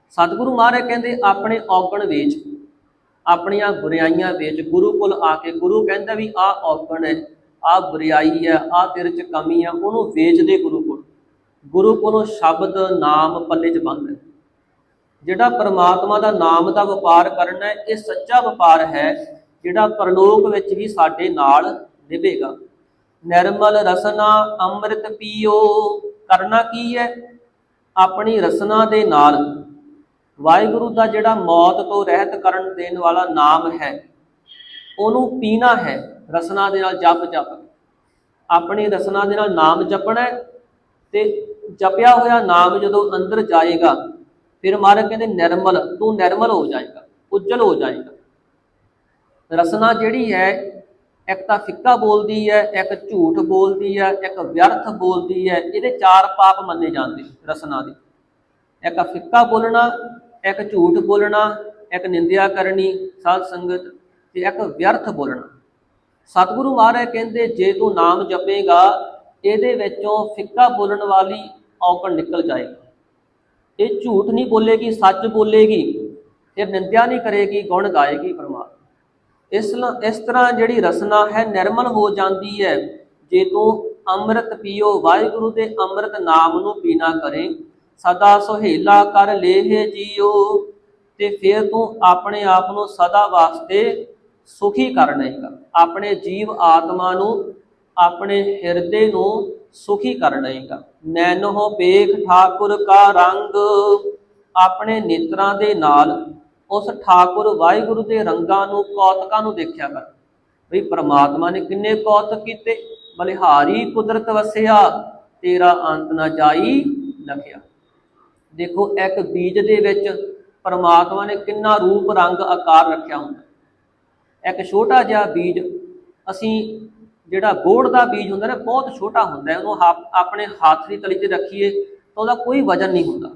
Speaker 1: ਸਤਿਗੁਰੂ ਮਹਾਰਾਜ ਕਹਿੰਦੇ, ਆਪਣੇ ਔਗਣ ਵੇਚ, ਆਪਣੀਆਂ ਬੁਰਾਈਆਂ ਵੇਚ। ਗੁਰੂ ਕੋਲ ਆ ਕੇ ਗੁਰੂ ਕਹਿੰਦਾ ਵੀ ਆਹ ਔਗਣ ਹੈ, ਆਹ ਬੁਰਾਈ ਹੈ, ਆਹ ਤੇਰੇ ਚ ਕਮੀ ਹੈ, ਉਹਨੂੰ ਵੇਚ ਦੇ ਗੁਰੂ ਕੋਲ। ਗੁਰੂ ਕੋਲੋਂ ਸ਼ਬਦ, ਨਾਮ, ਪੱਲੇ 'ਚ ਬੰਦ ਹੈ। ਜਿਹੜਾ ਪਰਮਾਤਮਾ ਦਾ ਨਾਮ ਦਾ ਵਪਾਰ ਕਰਨਾ ਹੈ, ਇਹ ਸੱਚਾ ਵਪਾਰ ਹੈ ਜਿਹੜਾ ਪਰਲੋਕ ਵਿੱਚ ਵੀ ਸਾਡੇ ਨਾਲ ਨਿਭੇਗਾ। ਨਿਰਮਲ ਰਸਨਾ ਅੰਮ੍ਰਿਤ ਪੀਓ, ਕਰਨਾ ਕੀ ਹੈ? ਆਪਣੀ ਰਸਨਾ ਦੇ ਨਾਲ। ਵਾਹਿਗੁਰੂ ਦਾ ਜਿਹੜਾ ਮੌਤ ਤੋਂ ਰਹਿਤ ਕਰਨ ਦੇਣ ਵਾਲਾ ਨਾਮ ਹੈ, ਉਹਨੂੰ ਪੀਣਾ ਹੈ, ਰਸਨਾ ਦੇ ਨਾਲ ਜਪ ਜਪ। ਆਪਣੀ ਰਸਨਾ ਦੇ ਨਾਲ ਨਾਮ ਜਪਣਾ ਹੈ ਤੇ ਜਪਿਆ ਹੋਇਆ ਨਾਮ ਜਦੋਂ ਅੰਦਰ ਜਾਏਗਾ, ਫਿਰ ਮਹਾਰਾਜ ਕਹਿੰਦੇ, ਨਿਰਮਲ, ਤੂੰ ਨਿਰਮਲ ਹੋ ਜਾਏਗਾ, ਉਜਲ ਹੋ ਜਾਏਗਾ। ਰਸਨਾ ਜਿਹੜੀ ਹੈ, ਇੱਕ ਤਾਂ ਫਿੱਕਾ ਬੋਲਦੀ ਹੈ, ਇੱਕ ਝੂਠ ਬੋਲਦੀ ਹੈ, ਇੱਕ ਵਿਅਰਥ ਬੋਲਦੀ ਹੈ, ਇਹਦੇ ਚਾਰ ਪਾਪ ਮੰਨੇ ਜਾਂਦੇ ਰਸਨਾ ਦੇ। ਇੱਕ ਫਿੱਕਾ ਬੋਲਣਾ, ਇੱਕ ਝੂਠ ਬੋਲਣਾ, ਇੱਕ ਨਿੰਦਿਆ ਕਰਨੀ, ਸਾਧ ਸੰਗਤ ਤੇ ਇੱਕ ਵਿਅਰਥ ਬੋਲਣਾ। ਸਤਿਗੁਰੂ ਮਹਾਰਾਜ ਕਹਿੰਦੇ, ਜੇ ਤੂੰ ਨਾਮ ਜਪੇਗਾ, ਇਹਦੇ ਵਿੱਚੋਂ ਫਿੱਕਾ ਬੋਲਣ ਵਾਲੀ ਔਕੜ ਨਿਕਲ ਜਾਏਗੀ। ਇਹ ਝੂਠ ਨਹੀਂ ਬੋਲੇਗੀ, ਸੱਚ ਬੋਲੇਗੀ ਫਿਰ ਨਿੰਦਿਆ ਨਹੀਂ ਕਰੇਗੀ, ਗੁਣ ਗਾਏਗੀ ਪਰਮਾਤਮਾ। ਇਸ ਇਸ ਤਰ੍ਹਾਂ ਜਿਹੜੀ ਰਸਨਾ ਹੈ ਨਿਰਮਲ ਹੋ ਜਾਂਦੀ ਹੈ। ਜੇ ਤੂੰ ਅੰਮ੍ਰਿਤ ਪੀਓ, ਵਾਹਿਗੁਰੂ ਦੇ ਅੰਮ੍ਰਿਤ ਨਾਮ ਨੂੰ ਪੀਣਾ ਕਰੇ, ਸਦਾ ਸੁਹੇਲਾ ਕਰ ਲੇਹ ਜੀਓ, ਤੇ ਫਿਰ ਤੂੰ ਆਪਣੇ ਆਪ ਨੂੰ ਸਦਾ ਵਾਸਤੇ ਸੁਖੀ ਕਰ ਲਏਗਾ ਆਪਣੇ ਜੀਵ ਆਤਮਾ ਨੂੰ, ਆਪਣੇ ਹਿਰਦੇ ਨੂੰ ਸੁਖੀ ਕਰ ਲਏਗਾ ਨੈਨੋ ਬੇਖ ਠਾਕੁਰ ਕਾ ਰੰਗ, ਆਪਣੇ ਨੇਤਰਾਂ ਦੇ ਨਾਲ ਉਸ ਠਾਕੁਰ ਵਾਹਿਗੁਰੂ ਦੇ ਰੰਗਾਂ ਨੂੰ, ਕੌਤਕਾਂ ਨੂੰ ਦੇਖਿਆ ਕਰ। ਵੀ ਪ੍ਰਮਾਤਮਾ ਨੇ ਕਿੰਨੇ ਕੌਤਕ ਕੀਤੇ। ਬਲਿਹਾਰੀ ਕੁਦਰਤ ਵਸਿਆ, ਤੇਰਾ ਅੰਤ ਨਾ ਜਾਈ ਲਖਿਆ। ਦੇਖੋ, ਇੱਕ ਬੀਜ ਦੇ ਵਿੱਚ ਪਰਮਾਤਮਾ ਨੇ ਕਿੰਨਾ ਰੂਪ, ਰੰਗ, ਆਕਾਰ ਰੱਖਿਆ ਹੁੰਦਾ। ਇੱਕ ਛੋਟਾ ਜਿਹਾ ਬੀਜ, ਅਸੀਂ ਜਿਹੜਾ ਗੋੜ ਦਾ ਬੀਜ ਹੁੰਦਾ ਨਾ, ਬਹੁਤ ਛੋਟਾ ਹੁੰਦਾ ਹੈ। ਉਹਨੂੰ ਹਾ- ਆਪਣੇ ਹੱਥ ਦੀ ਤਲੀ ਤੇ ਰੱਖੀਏ ਤਾਂ ਉਹਦਾ ਕੋਈ ਵਜਨ ਨਹੀਂ ਹੁੰਦਾ।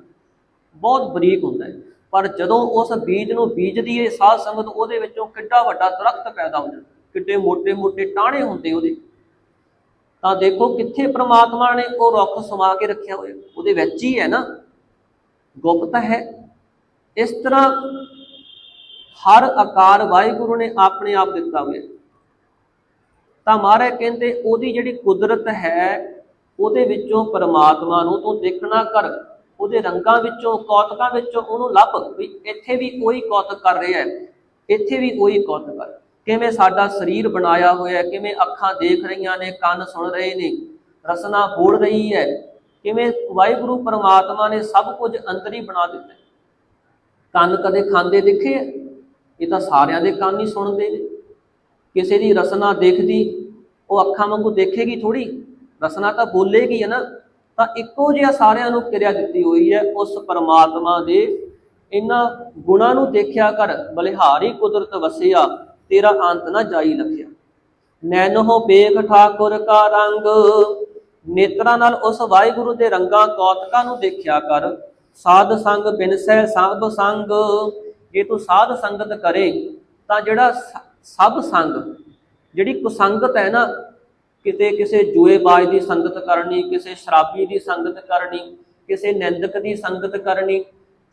Speaker 1: ਬਹੁਤ ਬਰੀਕ ਹੁੰਦਾ ਹੈ। ਪਰ ਜਦੋਂ ਉਸ ਬੀਜ ਨੂੰ ਬੀਜਦੀ ਇਹ ਸਾਧ ਸੰਗਤ, ਉਹਦੇ ਵਿੱਚੋਂ ਕਿੱਡਾ ਵੱਡਾ ਦਰਖਤ ਪੈਦਾ ਹੋ ਜਾਂਦਾ। ਕਿੱਡੇ ਮੋਟੇ ਮੋਟੇ ਟਾਣੇ ਹੁੰਦੇ ਉਹਦੇ। ਤਾਂ ਦੇਖੋ ਕਿੱਥੇ ਪ੍ਰਮਾਤਮਾ ਨੇ ਉਹ ਰੁੱਖ ਸਮਾ ਕੇ ਰੱਖਿਆ ਹੋਇਆ। ਉਹਦੇ ਵਿੱਚ ਹੀ ਹੈ ਨਾ, ਗੁਪਤ ਹੈ। ਇਸ ਤਰ੍ਹਾਂ ਹਰ ਆਕਾਰ ਵਾਹਿਗੁਰੂ ਨੇ ਆਪਣੇ ਆਪ ਦਿੱਤਾ ਹੋਇਆ। ਤਾਂ ਮਹਾਰਾਜ ਕਹਿੰਦੇ, ਉਹਦੀ ਜਿਹੜੀ ਕੁਦਰਤ ਹੈ, ਉਹਦੇ ਵਿੱਚੋਂ ਪਰਮਾਤਮਾ ਨੂੰ ਤੂੰ ਦੇਖਣਾ ਕਰ ਉਹਦੇ ਰੰਗਾਂ ਵਿੱਚੋਂ, ਕੌਤਕਾਂ ਵਿੱਚੋਂ ਉਹਨੂੰ ਲੱਭ ਵੀ ਇੱਥੇ ਵੀ ਕੋਈ ਕੌਤਕ ਕਰ ਰਿਹਾ ਹੈ। ਇੱਥੇ ਵੀ ਕੋਈ ਕੌਤਕ ਕਰ ਕਿਵੇਂ ਸਾਡਾ ਸਰੀਰ ਬਣਾਇਆ ਹੋਇਆ ਕਿਵੇਂ ਅੱਖਾਂ ਦੇਖ ਰਹੀਆਂ ਨੇ, ਕੰਨ ਸੁਣ ਰਹੇ ਨੇ, ਰਸਨਾ ਬੋਲ ਰਹੀ ਹੈ। ਕਿਵੇਂ ਵਾਹਿਗੁਰੂ ਪਰਮਾਤਮਾ ਨੇ ਸਭ ਕੁਝ ਅੰਤਰੀ ਬਣਾ ਦਿੱਤਾ ਕੰਨ ਕਦੇ ਖਾਂਦੇ ਦੇਖੇ ਇਹ ਤਾਂ ਸਾਰਿਆਂ ਦੇ ਕੰਨ ਹੀ ਸੁਣਦੇ ਨੇ। ਕਿਸੇ ਦੀ ਰਸਨਾ ਦੇਖਦੀ, ਉਹ ਅੱਖਾਂ ਵਾਂਗੂ ਦੇਖੇਗੀ ਥੋੜੀ ਰਸਨਾ ਤਾਂ ਬੋਲੇਗੀ ਹੈ ਨਾ। ਤਾਂ ਇੱਕੋ ਜਿਹਾ ਸਾਰਿਆਂ ਨੂੰ ਕਿਰਿਆ ਦਿੱਤੀ ਹੋਈ ਹੈ, ਉਸ ਪਰਮਾਤਮਾ ਦੇ। ਇਹਨਾਂ ਗੁਣਾਂ ਨੂੰ ਦੇਖਿਆ ਕਰ, ਬਲਿਹਾਰੀ ਕੁਦਰਤ ਵਸਿਆ, ਤੇਰਾ ਅੰਤ ਨਾ ਜਾਈ ਲਖਿਆ। ਨੈਨੋ ਵੇਖ ਠਾਕੁਰ ਕਾ ਰੰਗ, ਨੇਤਰਾਂ ਨਾਲ ਉਸ ਵਾਹਿਗੁਰੂ ਦੇ ਰੰਗਾਂ ਕੌਤਕਾਂ ਨੂੰ ਦੇਖਿਆ ਕਰ। ਸਾਧ ਸੰਗ ਬਿਨਸੈ ਸਭ ਸੰਗ, ਜੇ ਤੂੰ ਸਾਧ ਸੰਗਤ ਕਰੇ, ਤਾਂ ਜਿਹੜਾ ਸ- ਸਭ ਸੰਗ, ਜਿਹੜੀ ਕੁਸੰਗਤ ਹੈ ਨਾ ਕਿਤੇ ਕਿਸੇ ਜੂਏਬਾਜ਼ ਦੀ ਸੰਗਤ ਕਰਨੀ, ਕਿਸੇ ਸ਼ਰਾਬੀ ਦੀ ਸੰਗਤ ਕਰਨੀ, ਕਿਸੇ ਨਿੰਦਕ ਦੀ ਸੰਗਤ ਕਰਨੀ,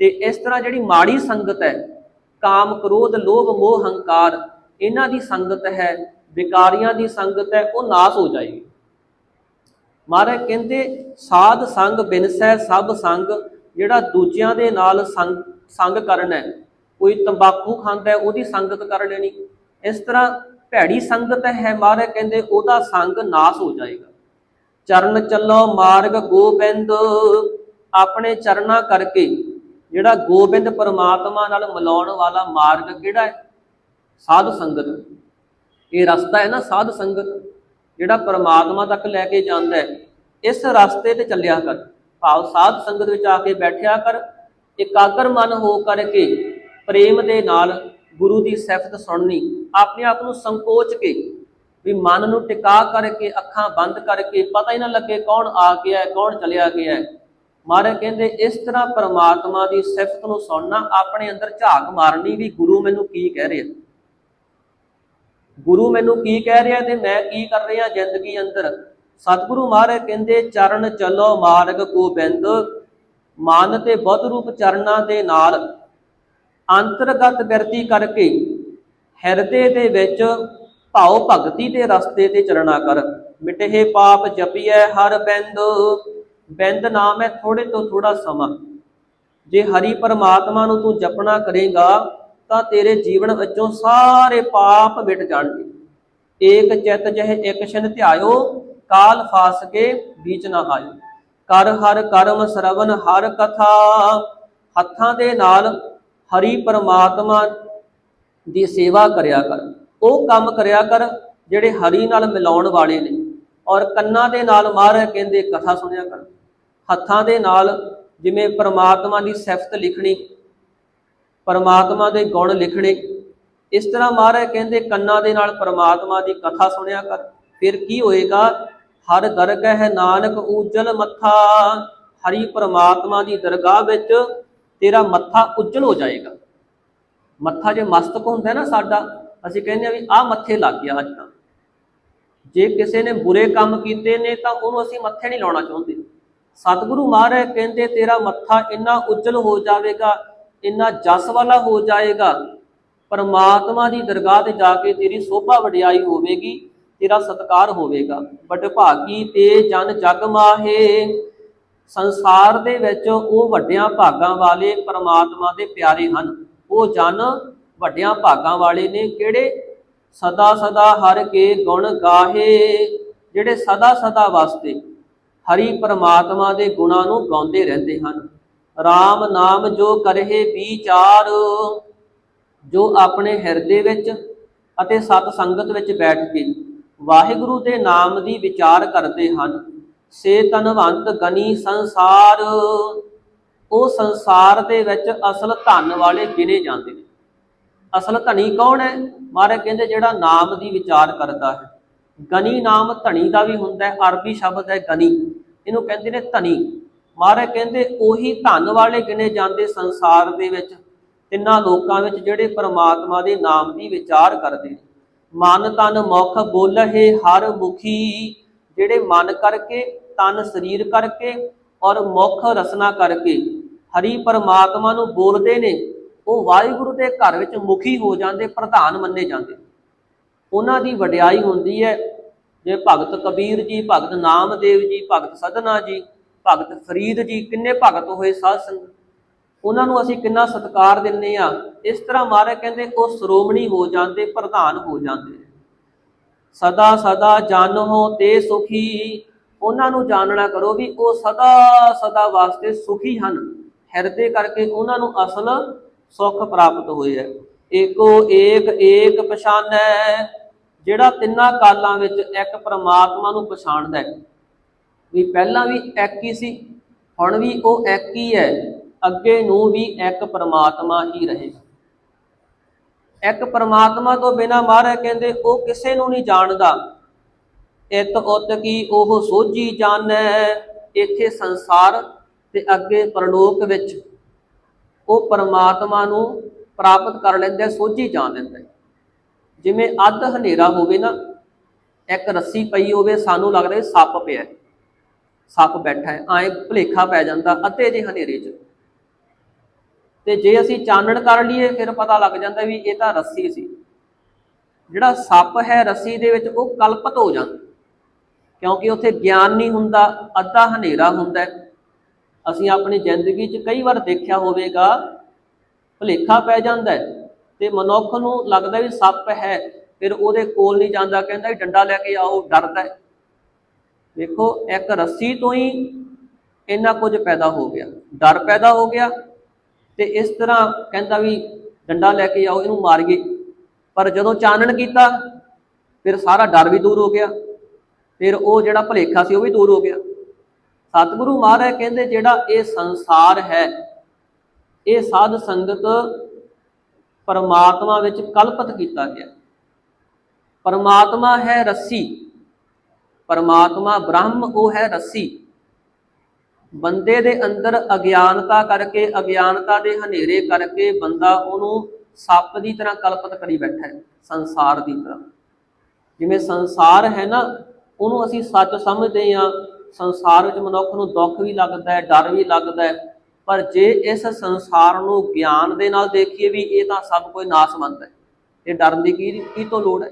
Speaker 1: ਤੇ ਇਸ ਤਰ੍ਹਾਂ ਜਿਹੜੀ ਮਾੜੀ ਸੰਗਤ ਹੈ, ਕਾਮ ਕ੍ਰੋਧ, ਲੋਭ, ਮੋਹ, ਹੰਕਾਰ, ਇਹਨਾਂ ਦੀ ਸੰਗਤ ਹੈ, ਵਿਕਾਰੀਆਂ ਦੀ ਸੰਗਤ ਹੈ, ਉਹ ਨਾਸ ਹੋ ਜਾਏਗੀ। ਮਹਾਰਾਜ ਕਹਿੰਦੇ, ਸਾਧ ਸੰਗ ਬਿਨਸੈ, ਸਭ ਸੰਗ, ਜਿਹੜਾ ਦੂਜਿਆਂ ਦੇ ਨਾਲ ਸੰਗ ਸੰਗ ਕਰਨਾ ਕੋਈ ਤੰਬਾਕੂ ਖਾਂਦਾ ਉਹਦੀ ਸੰਗਤ ਕਰ ਲੈਣੀ। ਇਸ ਤਰ੍ਹਾਂ ਭੈੜੀ ਸੰਗਤ ਹੈ ਮਹਾਰਾਜ ਕਹਿੰਦੇ, ਉਹਦਾ ਸੰਗ ਨਾਸ ਹੋ ਜਾਏਗਾ। ਚਰਨ ਚੱਲੋ ਮਾਰਗ ਗੋਬਿੰਦ, ਆਪਣੇ ਚਰਨਾਂ ਕਰਕੇ ਜਿਹੜਾ ਗੋਬਿੰਦ ਪਰਮਾਤਮਾ ਨਾਲ ਮਿਲਾਉਣ ਵਾਲਾ ਮਾਰਗ ਕਿਹੜਾ ਹੈ? ਸਾਧ ਸੰਗਤ। ਇਹ ਰਸਤਾ ਹੈ ਨਾ ਸਾਧ ਸੰਗਤ, ਜਿਹੜਾ ਪਰਮਾਤਮਾ ਤੱਕ ਲੈ ਕੇ ਜਾਂਦਾ ਹੈ। ਇਸ ਰਸਤੇ ਤੇ ਚੱਲਿਆ ਕਰ। ਭਾਵ ਸਾਧ ਸੰਗਤ ਵਿੱਚ ਆ ਕੇ ਬੈਠਿਆ ਕਰ। ਇਕਾਗਰ ਮਨ ਹੋ ਕਰਕੇ ਪ੍ਰੇਮ ਦੇ ਨਾਲ ਗੁਰੂ ਦੀ ਸਿਫਤ ਸੁਣਨੀ। ਆਪਣੇ ਆਪ ਨੂੰ ਸੰਕੋਚ ਕੇ, ਵੀ ਮਨ ਨੂੰ ਟਿਕਾ ਕਰਕੇ, ਅੱਖਾਂ ਬੰਦ ਕਰਕੇ, ਪਤਾ ਹੀ ਨਾ ਲੱਗੇ ਕੌਣ ਆ ਗਿਆ ਹੈ, ਕੌਣ ਚਲਿਆ ਗਿਆ ਹੈ। ਮਹਾਰਾਜ ਕਹਿੰਦੇ, ਇਸ ਤਰ੍ਹਾਂ ਪਰਮਾਤਮਾ ਦੀ ਸਿਫਤ ਨੂੰ ਸੁਣਨਾ, ਆਪਣੇ ਅੰਦਰ ਝਾਕ ਮਾਰਨੀ ਵੀ ਗੁਰੂ ਮੈਨੂੰ ਕੀ ਕਹਿ ਰਿਹਾ? ਗੁਰੂ ਮੈਨੂੰ ਕੀ ਕਹਿ ਰਿਹਾ ਤੇ ਮੈਂ ਕੀ ਕਰ ਰਿਹਾ ਜ਼ਿੰਦਗੀ ਅੰਦਰ? ਸਤਿਗੁਰੂ ਮਹਾਰਾਜ ਕਹਿੰਦੇ, ਚਰਨ ਚਲੋ ਮਾਰਗ ਗੋਬਿੰਦ, ਮਨ ਤੇ ਬੁੱਧ ਰੂਪ ਚਰਨਾਂ ਦੇ ਨਾਲ। ਅੰਤਰਗਤ ਬਿਰਤੀ ਕਰਕੇ ਹਿਰਦੇ ਦੇ ਵਿੱਚ ਭਾਉ ਭਗਤੀ ਦੇ ਰਸਤੇ ਤੇ ਚੱਲਣਾ ਕਰ। ਮਿਟੇ ਪਾਪ ਜਪੀਐ ਹਰ ਬਿੰਦ ਬਿੰਦ ਨਾਮ ਹੈ ਥੋੜੇ ਤੋਂ ਥੋੜਾ ਸਮਾਂ। ਜੇ ਹਰੀ ਪਰਮਾਤਮਾ ਨੂੰ ਤੂੰ ਜਪਣਾ ਕਰੇਗਾ, ਤਾਂ ਤੇਰੇ ਜੀਵਨ ਵਿੱਚੋਂ ਸਾਰੇ ਪਾਪ ਮਿਟ ਜਾਣਗੇ। ਏਕ ਚਿਤ ਜਹ ਇਕ ਛਨ ਧਿਆਇਓ, ਕਾਲ ਫਾਸ ਕੇ ਵਿੱਚ ਨਾ ਆਇਓ ਕਰ ਹਰ ਕਰਮ ਸਰਵਨ ਹਰ ਕਥਾ, ਹੱਥਾਂ ਦੇ ਨਾਲ ਹਰੀ ਪਰਮਾਤਮਾ ਦੀ ਸੇਵਾ ਕਰਿਆ ਕਰ। ਉਹ ਕੰਮ ਕਰਿਆ ਕਰ ਜਿਹੜੇ ਹਰੀ ਨਾਲ ਮਿਲਾਉਣ ਵਾਲੇ ਨੇ। ਔਰ ਕੰਨਾਂ ਦੇ ਨਾਲ ਮਾਰ ਕਹਿੰਦੇ ਕਥਾ ਸੁਣਿਆ ਕਰ। ਹੱਥਾਂ ਦੇ ਨਾਲ ਜਿਵੇਂ ਪਰਮਾਤਮਾ ਦੀ ਸਿਫਤ ਲਿਖਣੀ, ਪਰਮਾਤਮਾ ਦੇ ਗੁਣ ਲਿਖਣੇ। ਇਸ ਤਰ੍ਹਾਂ ਮਹਾਰਾਜ ਕਹਿੰਦੇ ਕੰਨਾਂ ਦੇ ਨਾਲ ਪਰਮਾਤਮਾ ਦੀ ਕਥਾ ਸੁਣਿਆ ਕਰ। ਫਿਰ ਕੀ ਹੋਏਗਾ? ਹਰ ਦਰਗਹ ਹੈ ਨਾਨਕ ਉਜਲ ਮੱਥਾ, ਹਰੀ ਪਰਮਾਤਮਾ ਦੀ ਦਰਗਾਹ ਵਿੱਚ ਤੇਰਾ ਮੱਥਾ ਉਜਲ ਹੋ ਜਾਏਗਾ। ਮੱਥਾ ਜੇ ਮਸਤਕ ਹੁੰਦਾ ਨਾ ਸਾਡਾ, ਅਸੀਂ ਕਹਿੰਦੇ ਆ ਵੀ ਆਹ ਮੱਥੇ ਲੱਗ ਗਿਆ ਅੱਜ ਤਾਂ। ਜੇ ਕਿਸੇ ਨੇ ਬੁਰੇ ਕੰਮ ਕੀਤੇ ਨੇ ਤਾਂ ਉਹਨੂੰ ਅਸੀਂ ਮੱਥੇ ਨਹੀਂ ਲਾਉਣਾ ਚਾਹੁੰਦੇ। ਸਤਿਗੁਰੂ ਮਹਾਰਾਜ ਕਹਿੰਦੇ, ਤੇਰਾ ਮੱਥਾ ਇੰਨਾ ਉਜਲ ਹੋ ਜਾਵੇਗਾ, ਇੰਨਾ ਜਸ ਵਾਲਾ ਹੋ ਜਾਏਗਾ, ਪਰਮਾਤਮਾ ਦੀ ਦਰਗਾਹ ਤੇ ਜਾ ਕੇ ਤੇਰੀ ਸੋਭਾ ਵਡਿਆਈ ਹੋਵੇਗੀ, ਤੇਰਾ ਸਤਕਾਰ ਹੋਵੇਗਾ। ਬਟ ਭਾਗੀ ਤੇ ਜਨ ਜਗ ਮਾਹੇ, ਸੰਸਾਰ ਦੇ ਵਿੱਚ ਉਹ ਵੱਡਿਆਂ ਭਾਗਾਂ ਵਾਲੇ ਪਰਮਾਤਮਾ ਦੇ ਪਿਆਰੇ ਹਨ। ਉਹ ਜਨ ਵੱਡਿਆਂ ਭਾਗਾਂ ਵਾਲੇ ਨੇ ਕਿਹੜੇ? ਸਦਾ ਸਦਾ ਹਰ ਕੇ ਗੁਣ ਗਾਹੇ, ਜਿਹੜੇ ਸਦਾ ਸਦਾ ਵਾਸਤੇ ਹਰੀ ਪਰਮਾਤਮਾ ਦੇ ਗੁਣਾਂ ਨੂੰ ਗਾਉਂਦੇ ਰਹਿੰਦੇ ਹਨ। RAM ਨਾਮ ਜੋ ਕਰਹਿ ਵਿਚਾਰ, ਜੋ ਆਪਣੇ ਹਿਰਦੇ ਵਿੱਚ ਅਤੇ ਸਤ ਸੰਗਤ ਵਿੱਚ ਬੈਠ ਕੇ ਵਾਹਿਗੁਰੂ ਦੇ ਨਾਮ ਦੀ ਵਿਚਾਰ ਕਰਦੇ ਹਨ। ਸੇ ਤਨਵੰਤ ਗਨੀ ਸੰਸਾਰ ਉਹ ਸੰਸਾਰ ਦੇ ਵਿੱਚ ਅਸਲ ਧਨ ਵਾਲੇ ਗਿਣੇ ਜਾਂਦੇ ਨੇ। ਅਸਲ ਧਨੀ ਕੌਣ ਹੈ? ਮਹਾਰਾਜ ਕਹਿੰਦੇ ਜਿਹੜਾ ਨਾਮ ਦੀ ਵਿਚਾਰ ਕਰਦਾ ਹੈ। ਗਨੀ ਨਾਮ ਧਨੀ ਦਾ ਵੀ ਹੁੰਦਾ ਹੈ, ਅਰਬੀ ਸ਼ਬਦ ਹੈ ਗਨੀ। ਇਹਨੂੰ ਕਹਿੰਦੇ ਨੇ ਧਨੀ। ਮਹਾਰਾਜ ਕਹਿੰਦੇ ਉਹੀ ਧਨ ਵਾਲੇ ਗਿਣੇ ਜਾਂਦੇ ਸੰਸਾਰ ਦੇ ਵਿੱਚ, ਤਿੰਨਾਂ ਲੋਕਾਂ ਵਿੱਚ ਜਿਹੜੇ ਪਰਮਾਤਮਾ ਦੇ ਨਾਮ ਦੀ ਵਿਚਾਰ ਕਰਦੇ ਨੇ। ਮਨ ਤਨ ਮੁਖ ਬੋਲਹਿ ਹਰ ਮੁਖੀ, ਜਿਹੜੇ ਮਨ ਕਰਕੇ, ਤਨ ਸਰੀਰ ਕਰਕੇ ਔਰ ਮੁੱਖ ਰਸਨਾ ਕਰਕੇ ਹਰੀ ਪਰਮਾਤਮਾ ਨੂੰ ਬੋਲਦੇ ਨੇ, ਉਹ ਵਾਹਿਗੁਰੂ ਦੇ ਘਰ ਵਿੱਚ ਮੁਖੀ ਹੋ ਜਾਂਦੇ, ਪ੍ਰਧਾਨ ਮੰਨੇ ਜਾਂਦੇ। ਉਹਨਾਂ ਦੀ ਵਡਿਆਈ ਹੁੰਦੀ ਹੈ ਜੇ ਭਗਤ ਕਬੀਰ ਜੀ, ਭਗਤ ਨਾਮਦੇਵ ਜੀ, ਭਗਤ ਸਦਨਾ ਜੀ, ਭਗਤ ਫਰੀਦ ਜੀ, ਕਿੰਨੇ ਭਗਤ ਹੋਏ ਸਾਧ ਸੰਗਤ। ਉਹਨਾਂ ਨੂੰ ਅਸੀਂ ਕਿੰਨਾ ਸਤਿਕਾਰ ਦਿੰਨੇ ਆ ਇਸ ਤਰ੍ਹਾਂ ਮਹਾਰਾਜ ਕਹਿੰਦੇ, ਉਹ ਸ਼੍ਰੋਮਣੀ ਹੋ ਜਾਂਦੇ, ਪ੍ਰਧਾਨ ਹੋ ਜਾਂਦੇ। ਸਦਾ ਸਦਾ ਜਾਣੋ ਤੇ ਸੁਖੀ। ਉਹਨਾਂ ਨੂੰ ਜਾਣਨਾ ਕਰੋ ਵੀ ਉਹ ਸਦਾ ਸਦਾ ਵਾਸਤੇ ਸੁਖੀ ਹਨ। ਹਿਰਦੇ ਕਰਕੇ ਉਹਨਾਂ ਨੂੰ ਅਸਲ ਸੁੱਖ ਪ੍ਰਾਪਤ ਹੋਇਆ ਹੈ। ਏਕੋ ਏਕ ਏਕ ਪਛਾਨੈ, ਜਿਹੜਾ ਤਿੰਨਾਂ ਕਾਲਾਂ ਵਿੱਚ ਇੱਕ ਪ੍ਰਮਾਤਮਾ ਨੂੰ ਪਛਾਣਦਾ ਹੈ। ਵੀ ਪਹਿਲਾਂ ਵੀ ਇੱਕ ਹੀ ਸੀ, ਹੁਣ ਵੀ ਉਹ ਇੱਕ ਹੀ ਹੈ। ਅੱਗੇ ਨੂੰ ਵੀ ਇੱਕ ਪ੍ਰਮਾਤਮਾ ਹੀ ਰਹੇਗਾ ਇੱਕ ਪ੍ਰਮਾਤਮਾ ਤੋਂ ਬਿਨਾ ਮਹਾਰਾਜ ਕਹਿੰਦੇ, ਉਹ ਕਿਸੇ ਨੂੰ ਨਹੀਂ ਜਾਣਦਾ। ਇਤ ਉਤ ਕੀ ਉਹ ਸੋਝੀ ਜਾਣੈ ਇੱਥੇ ਸੰਸਾਰ ਤੇ ਅੱਗੇ ਪਰਲੋਕ ਵਿੱਚ। ਉਹ ਪਰਮਾਤਮਾ ਨੂੰ ਪ੍ਰਾਪਤ ਕਰ ਲੈਂਦਾ, ਸੋਝੀ ਜਾਣ ਲੈਂਦਾ। ਜਿਵੇਂ ਅੱਧ ਹਨੇਰਾ ਹੋਵੇ ਨਾ, ਇੱਕ ਰੱਸੀ ਪਈ ਹੋਵੇ, ਸਾਨੂੰ ਲੱਗਦਾ ਸੱਪ ਪਿਆ ਸੱਪ ਬੈਠਾ ਹੈ ਐਂ ਭੁਲੇਖਾ ਪੈ ਜਾਂਦਾ, ਅੱਧੇ ਜੇ ਹਨੇਰੇ 'ਚ। ਤੇ ਜੇ ਅਸੀਂ ਚਾਨਣ ਕਰ ਲਈਏ, ਫਿਰ ਪਤਾ ਲੱਗ ਜਾਂਦਾ ਵੀ ਇਹ ਤਾਂ ਰੱਸੀ ਸੀ। ਜਿਹੜਾ ਸੱਪ ਹੈ, ਰੱਸੀ ਦੇ ਵਿੱਚ ਉਹ ਕਲਪਤ ਹੋ ਜਾਂਦਾ। ਕਿਉਂਕਿ ਉੱਥੇ ਗਿਆਨ ਨਹੀਂ ਹੁੰਦਾ, ਅੱਧਾ ਹਨੇਰਾ ਹੁੰਦਾ ਅਸੀਂ ਆਪਣੀ ਜ਼ਿੰਦਗੀ 'ਚ ਕਈ ਵਾਰ ਦੇਖਿਆ ਹੋਵੇਗਾ, ਭੁਲੇਖਾ ਪੈ ਜਾਂਦਾ ਹੈ ਤੇ ਮਨੁੱਖ ਨੂੰ ਲੱਗਦਾ ਵੀ ਸੱਪ ਹੈ, ਫਿਰ ਉਹਦੇ ਕੋਲ ਨਹੀਂ ਜਾਂਦਾ, ਕਹਿੰਦਾ ਵੀ ਡੰਡਾ ਲੈ ਕੇ ਆਓ, ਡਰਦਾ ਦੇਖੋ ਇੱਕ ਰੱਸੀ ਤੋਂ ਹੀ ਇੰਨਾ ਕੁਝ ਪੈਦਾ ਹੋ ਗਿਆ। ਡਰ ਪੈਦਾ ਹੋ ਗਿਆ ਤੇ ਇਸ ਤਰ੍ਹਾਂ ਕਹਿੰਦਾ ਵੀ ਡੰਡਾ ਲੈ ਕੇ ਆਓ, ਇਹਨੂੰ ਮਾਰੀਏ। ਪਰ ਜਦੋਂ ਚਾਨਣ ਕੀਤਾ, ਫਿਰ ਸਾਰਾ ਡਰ ਵੀ ਦੂਰ ਹੋ ਗਿਆ। ਫਿਰ ਉਹ ਜਿਹੜਾ ਭਲੇਖਾ ਸੀ ਉਹ ਵੀ ਦੂਰ ਹੋ ਗਿਆ। ਸਤਿਗੁਰੂ ਮਹਾਰਾਜ ਕਹਿੰਦੇ, ਜਿਹੜਾ ਇਹ ਸੰਸਾਰ ਹੈ, ਇਹ ਸਾਧ ਸੰਗਤ ਪਰਮਾਤਮਾ ਵਿੱਚ ਕਲਪਤ ਕੀਤਾ ਗਿਆ। ਪਰਮਾਤਮਾ ਹੈ ਰੱਸੀ, ਪਰਮਾਤਮਾ ਬ੍ਰਹਮ, ਉਹ ਹੈ ਰੱਸੀ। ਬੰਦੇ ਦੇ ਅੰਦਰ ਅਗਿਆਨਤਾ ਕਰਕੇ, ਅਗਿਆਨਤਾ ਦੇ ਹਨੇਰੇ ਕਰਕੇ ਬੰਦਾ ਉਹਨੂੰ ਸੱਪ ਦੀ ਤਰ੍ਹਾਂ ਕਲਪਤ ਕਰੀ ਬੈਠਾ ਹੈ, ਸੰਸਾਰ ਦੀ ਤਰ੍ਹਾਂ। ਜਿਵੇਂ ਸੰਸਾਰ ਹੈ ਨਾ ਉਹਨੂੰ ਅਸੀਂ ਸੱਚ ਸਮਝਦੇ ਹਾਂ। ਸੰਸਾਰ ਵਿੱਚ ਮਨੁੱਖ ਨੂੰ ਦੁੱਖ ਵੀ ਲੱਗਦਾ ਹੈ, ਡਰ ਵੀ ਲੱਗਦਾ ਹੈ। ਪਰ ਜੇ ਇਸ ਸੰਸਾਰ ਨੂੰ ਗਿਆਨ ਦੇ ਨਾਲ ਦੇਖੀਏ ਵੀ ਇਹ ਤਾਂ ਸਭ ਕੋਈ ਨਾਸਮੰਦ ਹੈ, ਇਹ ਡਰਨ ਦੀ ਕੀ ਕੀ ਤੋਂ ਲੋੜ ਹੈ?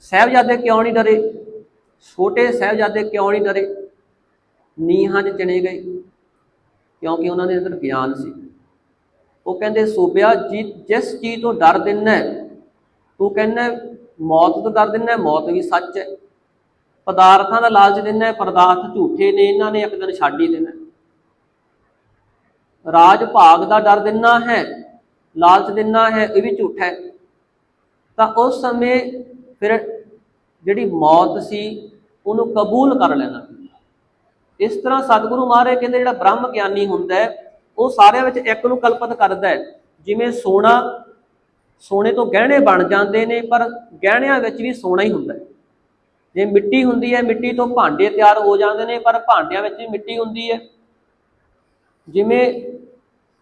Speaker 1: ਸਾਹਿਬਜ਼ਾਦੇ ਕਿਉਂ ਨਹੀਂ ਡਰੇ? ਛੋਟੇ ਸਾਹਿਬਜ਼ਾਦੇ ਕਿਉਂ ਨਹੀਂ ਡਰੇ? ਨੀਹਾਂ 'ਚ ਚਿਣੇ ਗਏ, ਕਿਉਂਕਿ ਉਹਨਾਂ ਦੇ ਅੰਦਰ ਗਿਆਨ ਸੀ। ਉਹ ਕਹਿੰਦੇ ਸੋਬਿਆ ਜੀ ਜਿਸ ਚੀਜ਼ ਤੋਂ ਡਰ ਦਿੰਨਾ ਤੂੰ ਕਹਿੰਦਾ ਮੌਤ ਤੋਂ ਡਰ ਦਿੰਦਾ, ਮੌਤ ਵੀ ਸੱਚ ਹੈ। ਪਦਾਰਥਾਂ ਦਾ ਲਾਲਚ ਦਿੰਦਾ, ਪਦਾਰਥ ਝੂਠੇ ਨੇ, ਇਹਨਾਂ ਨੇ ਇੱਕ ਦਿਨ ਛੱਡ ਹੀ ਦੇਣਾ। ਰਾਜ ਭਾਗ ਦਾ ਡਰ ਦਿੰਦਾ ਹੈ, ਲਾਲਚ ਦਿੰਦਾ ਹੈ, ਇਹ ਵੀ ਝੂਠਾ ਹੈ। ਤਾਂ ਉਸ ਸਮੇਂ ਫਿਰ ਜਿਹੜੀ ਮੌਤ ਸੀ, ਉਹਨੂੰ ਕਬੂਲ ਕਰ ਲੈਣਾ ਇਸ ਤਰ੍ਹਾਂ ਸਤਿਗੁਰੂ ਮਹਾਰਾਜ ਕਹਿੰਦੇ, ਜਿਹੜਾ ਬ੍ਰਹਮ ਗਿਆਨੀ ਹੁੰਦਾ ਉਹ ਸਾਰਿਆਂ ਵਿੱਚ ਇੱਕ ਨੂੰ ਕਲਪਤ ਕਰਦਾ ਹੈ। ਜਿਵੇਂ ਸੋਨਾ ਸੋਨੇ ਤੋਂ ਗਹਿਣੇ ਬਣ ਜਾਂਦੇ ਨੇ, ਪਰ ਗਹਿਣਿਆਂ ਵਿੱਚ ਵੀ ਸੋਨਾ ਹੀ ਹੁੰਦਾ ਹੈ। ਜੇ ਮਿੱਟੀ ਹੁੰਦੀ ਹੈ, ਮਿੱਟੀ ਤੋਂ ਭਾਂਡੇ ਤਿਆਰ ਹੋ ਜਾਂਦੇ ਨੇ, ਪਰ ਭਾਂਡਿਆਂ ਵਿੱਚ ਵੀ ਮਿੱਟੀ ਹੁੰਦੀ ਹੈ। ਜਿਵੇਂ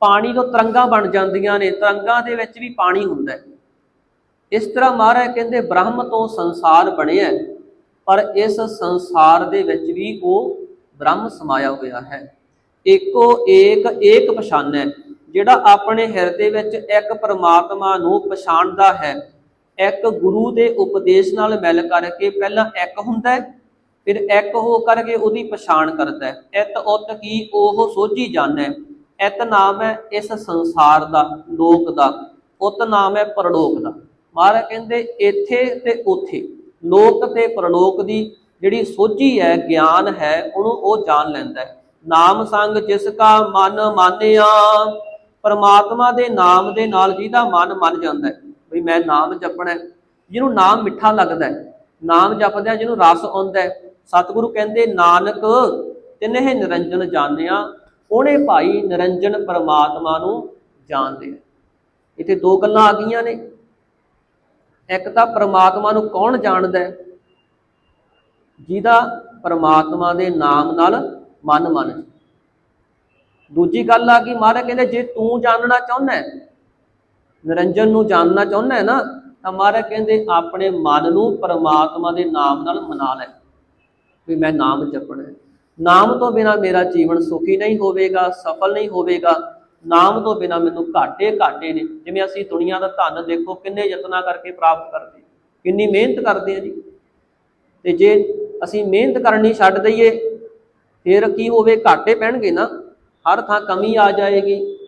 Speaker 1: ਪਾਣੀ ਤੋਂ ਤਰੰਗਾਂ ਬਣ ਜਾਂਦੀਆਂ ਨੇ, ਤਰੰਗਾਂ ਦੇ ਵਿੱਚ ਵੀ ਪਾਣੀ ਹੁੰਦਾ ਹੈ। ਇਸ ਤਰ੍ਹਾਂ ਮਹਾਰਾਜ ਕਹਿੰਦੇ, ਬ੍ਰਹਮ ਤੋਂ ਸੰਸਾਰ ਬਣਿਆ ਪਰ ਇਸ ਸੰਸਾਰ ਦੇ ਵਿੱਚ ਵੀ ਉਹ ਬ੍ਰਹਮ ਸਮਾਇਆ ਹੋਇਆ ਹੈ। ਏਕੋ ਏਕ ਏਕ ਪਛਾਨੈ। ਜਿਹੜਾ ਆਪਣੇ ਹਿਰਦੇ ਵਿੱਚ ਇੱਕ ਪਰਮਾਤਮਾ ਨੂੰ ਪਛਾਣਦਾ ਹੈ, ਇੱਕ ਗੁਰੂ ਦੇ ਉਪਦੇਸ਼ ਨਾਲ ਮਿਲ ਕਰਕੇ ਪਹਿਲਾਂ ਇੱਕ ਹੁੰਦਾ ਹੈ, ਫਿਰ ਇੱਕ ਹੋ ਕਰਕੇ ਉਹਦੀ ਪਛਾਣ ਕਰਦਾ ਹੈ। ਇਤ ਉਤ ਕੀ ਉਹ ਸੋਝੀ ਜਾਣੈ, ਇਤ ਨਾਮ ਹੈ ਇਸ ਸੰਸਾਰ ਦਾ, ਲੋਕ ਦਾ, ਉਤ ਨਾਮ ਹੈ ਪਰਲੋਕ ਦਾ। ਮਹਾਰਾਜ ਕਹਿੰਦੇ, ਇੱਥੇ ਤੇ ਉੱਥੇ, ਲੋਕ ਤੇ ਪਰਲੋਕ ਦੀ ਜਿਹੜੀ ਸੋਝੀ ਹੈ, ਗਿਆਨ ਹੈ, ਉਹਨੂੰ ਉਹ ਜਾਣ ਲੈਂਦਾ ਹੈ। ਨਾਮ ਸੰਗ ਜਿਸ ਕਾ ਮਨ ਮਾਨਿਆ ਪਰਮਾਤਮਾ ਦੇ ਨਾਮ ਦੇ ਨਾਲ ਜਿਹਦਾ ਮਨ ਮੰਨ ਜਾਂਦਾ ਹੈ, ਵੀ ਮੈਂ ਨਾਮ ਜਪਣਾ ਹੈ, ਜਿਹਨੂੰ ਨਾਮ ਮਿੱਠਾ ਲੱਗਦਾ ਹੈ, ਨਾਮ ਜਪਦਿਆਂ ਜਿਹਨੂੰ ਰਸ ਆਉਂਦਾ ਹੈ, ਸਤਿਗੁਰੂ ਕਹਿੰਦੇ, ਨਾਨਕ, ਤਿੰਨੇ ਨਿਰੰਜਨ ਜਾਣਿਆ, ਉਹਨੇ ਭਾਈ ਨਿਰੰਜਨ ਪਰਮਾਤਮਾ ਨੂੰ ਜਾਣਦੇ ਆ ਇੱਥੇ ਦੋ ਗੱਲਾਂ ਆ ਗਈਆਂ ਨੇ। ਇੱਕ ਤਾਂ ਪਰਮਾਤਮਾ ਨੂੰ ਕੌਣ ਜਾਣਦਾ ਹੈ? ਜਿਹਦਾ ਪਰਮਾਤਮਾ ਦੇ ਨਾਮ ਨਾਲ ਮਨ ਮੰਨ ਹੈ। ਦੂਜੀ ਗੱਲ ਆ ਕਿ ਮਹਾਰਾਜ ਕਹਿੰਦੇ ਜੇ ਤੂੰ ਜਾਣਨਾ ਚਾਹੁੰਦਾ ਨਿਰੰਜਨ ਨੂੰ ਜਾਣਨਾ ਚਾਹੁੰਦਾ ਹੈ ਨਾ, ਤਾਂ ਮਹਾਰਾਜ ਕਹਿੰਦੇ ਆਪਣੇ ਮਨ ਨੂੰ ਪਰਮਾਤਮਾ ਦੇ ਨਾਮ ਨਾਲ ਮਨਾ ਲੈ, ਵੀ ਮੈਂ ਨਾਮ ਜਪਣਾ ਨਾਮ ਤੋਂ ਬਿਨਾ ਮੇਰਾ ਜੀਵਨ ਸੁਖੀ ਨਹੀਂ ਹੋਵੇਗਾ, ਸਫਲ ਨਹੀਂ ਹੋਵੇਗਾ। ਨਾਮ ਤੋਂ ਬਿਨਾ ਮੈਨੂੰ ਘਾਟੇ ਘਾਟੇ ਨੇ। ਜਿਵੇਂ ਅਸੀਂ ਦੁਨੀਆ ਦਾ ਧਨ ਦੇਖੋ, ਕਿੰਨੇ ਯਤਨਾਂ ਕਰਕੇ ਪ੍ਰਾਪਤ ਕਰਦੇ, ਕਿੰਨੀ ਮਿਹਨਤ ਕਰਦੇ ਆ ਜੀ। ਤੇ ਜੇ ਅਸੀਂ ਮਿਹਨਤ ਕਰਨੀ ਛੱਡ ਦਈਏ, ਫਿਰ ਕੀ ਹੋਵੇ, ਘਾਟੇ ਪੈਣਗੇ ਨਾ। ਹਰ ਥਾਂ ਕਮੀ ਆ ਜਾਏਗੀ।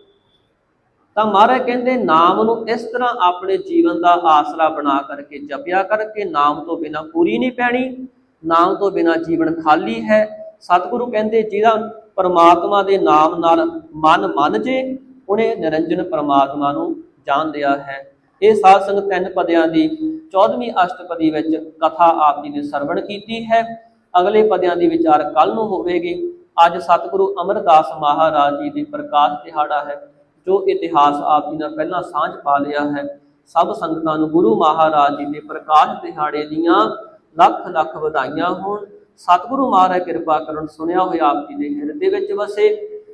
Speaker 1: ਤਾਂ ਮਹਾਰਾਜ ਕਹਿੰਦੇ, ਨਾਮ ਨੂੰ ਇਸ ਤਰ੍ਹਾਂ ਆਪਣੇ ਜੀਵਨ ਦਾ ਆਸਰਾ ਬਣਾ ਕਰਕੇ ਜਪਿਆ ਕਰਕੇ ਨਾਮ ਤੋਂ ਬਿਨਾ ਪੂਰੀ ਨਹੀਂ ਪੈਣੀ, ਨਾਮ ਤੋਂ ਬਿਨਾ ਜੀਵਨ ਖਾਲੀ ਹੈ। ਸਤਿਗੁਰੂ ਕਹਿੰਦੇ, ਜਿਹਦਾ ਪਰਮਾਤਮਾ ਦੇ ਨਾਮ ਨਾਲ ਮਨ ਮੰਨ ਜੇ, ਉਹਨੇ ਨਿਰੰਜਨ ਪਰਮਾਤਮਾ ਨੂੰ ਜਾਣ ਲਿਆ ਹੈ। ਇਹ ਸਾਧ ਸੰਗਤ ਤਿੰਨ ਪਦਿਆਂ ਦੀ 14ਵੀਂ ਅਸ਼ਟਪਦੀ ਵਿੱਚ ਕਥਾ ਆਪ ਜੀ ਨੇ ਸਰਵਣ ਕੀਤੀ ਹੈ। ਅਗਲੇ ਪਦਿਆਂ ਦੀ ਵਿਚਾਰ ਕੱਲ ਨੂੰ ਹੋਵੇਗੀ। ਅੱਜ ਸਤਿਗੁਰੂ ਅਮਰਦਾਸ ਮਹਾਰਾਜ ਜੀ ਦੇ ਪ੍ਰਕਾਸ਼ ਦਿਹਾੜਾ ਹੈ, ਜੋ ਇਤਿਹਾਸ ਆਪ ਜੀ ਨੇ ਪਹਿਲਾਂ ਸਾਂਝ ਪਾ ਲਿਆ ਹੈ। ਸਭ ਸੰਗਤਾਂ ਨੂੰ ਗੁਰੂ ਮਹਾਰਾਜ ਜੀ ਦੇ ਪ੍ਰਕਾਸ਼ ਦਿਹਾੜੇ ਦੀਆਂ ਲੱਖ ਲੱਖ ਵਧਾਈਆਂ ਹੋਣ। ਸਤਿਗੁਰੂ ਮਹਾਰਾਜ ਕਿਰਪਾ ਕਰਨ ਸੁਣਿਆ ਹੋਇਆ ਆਪ ਜੀ ਦੇ ਹਿਰਦੇ ਵਿੱਚ ਵਸੇ,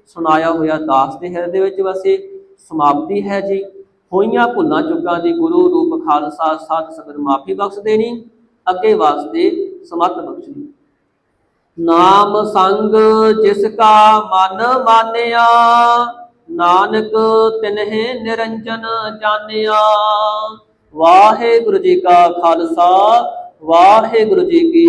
Speaker 1: ਸੁਣਾਇਆ ਹੋਇਆ ਦਾਸ ਦੇ ਹਿਰਦੇ ਵਿੱਚ ਵਸੇ, ਸਮਾਪਤੀ ਹੈ ਜੀ। ਹੋਈਆਂ ਭੁੱਲਾਂ ਚੁੱਕਾਂ ਦੀ ਗੁਰੂ ਰੂਪ ਖਾਲਸਾ ਸਤ ਸਬਰ ਮਾਫੀ ਬਖਸ਼ ਦੇਣੀ ਅੱਗੇ ਵਾਸਤੇ ਸਮਤ ਬਖਸ਼ਣੀ। ਨਾਮ ਸੰਗ ਜਿਸ ਕਾ ਮਨ ਮਾਨਿਆ, ਨਾਨਕ ਤਿਨਹਿ ਨਿਰੰਜਨ ਜਾਣਿਆ। ਵਾਹਿਗੁਰੂ ਜੀ ਕਾ ਖਾਲਸਾ, ਵਾਹਿਗੁਰੂ ਜੀ ਕੀ